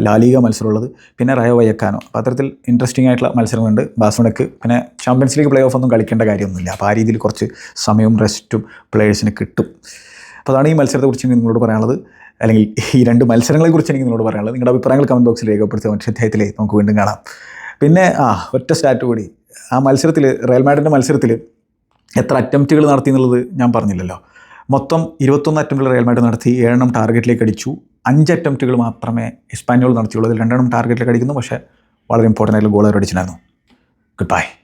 ലാലിക മത്സരമുള്ളത്. പിന്നെ റയോ വയക്കാനോ അപ്പോൾ അത്തരത്തിൽ ഇൻട്രസ്റ്റിംഗ് ആയിട്ടുള്ള മത്സരങ്ങളുണ്ട് ബാസോണയ്ക്ക് പിന്നെ ചാമ്പ്യൻസ് ലീഗ് പ്ലേ ഓഫ് ഒന്നും കളിക്കേണ്ട കാര്യമൊന്നുമില്ല. അപ്പോൾ ആ രീതിയിൽ കുറച്ച് സമയവും റെസ്റ്റും പ്ലേയേഴ്സിന് കിട്ടും. അപ്പോൾ അതാണ് ഈ മത്സരത്തെക്കുറിച്ച് നിങ്ങളോട് പറയാനുള്ളത്. അല്ലെങ്കിൽ ഈ രണ്ട് മത്സരങ്ങളെക്കുറിച്ച് എനിക്ക് നിങ്ങളോട് പറയാനുള്ളത്. നിങ്ങളുടെ അഭിപ്രായങ്ങൾ കമന്റ് ബോക്സിൽ രേഖപ്പെടുത്തുക. മറ്റു അധ്യായത്തിലേ നമുക്ക് വീണ്ടും കാണാം. പിന്നെ ആ ഒറ്റ സ്റ്റാറ്റ് കൂടി. ആ മത്സരത്തിൽ റയൽ മാഡ്രിന്റെ മത്സരത്തിൽ എത്ര അറ്റംപ്റ്റുകൾ നടത്തി എന്നുള്ളത് ഞാൻ പറഞ്ഞില്ലല്ലോ. മൊത്തം ഇരുപത്തൊന്ന് അറ്റംപ്റ്റുകൾ റയൽ മാഡ്രിഡ് നടത്തി ഏഴെണ്ണം ടാർഗറ്റിലേക്ക് അടിച്ചു. അഞ്ച് അറ്റംപ്റ്റുകൾ മാത്രമേ എസ്പാനിയോൾ നടത്തിയുള്ളൂ. അതിൽ രണ്ടെണ്ണം ടാർഗറ്റിലേക്ക് അടിക്കുന്നു പക്ഷേ വളരെ ഇമ്പോർട്ടന്റ് ആയിട്ടുള്ള ഗോൾ അവർ അടിച്ചിട്ടുണ്ടായിരുന്നു ഗുഡ് ബൈ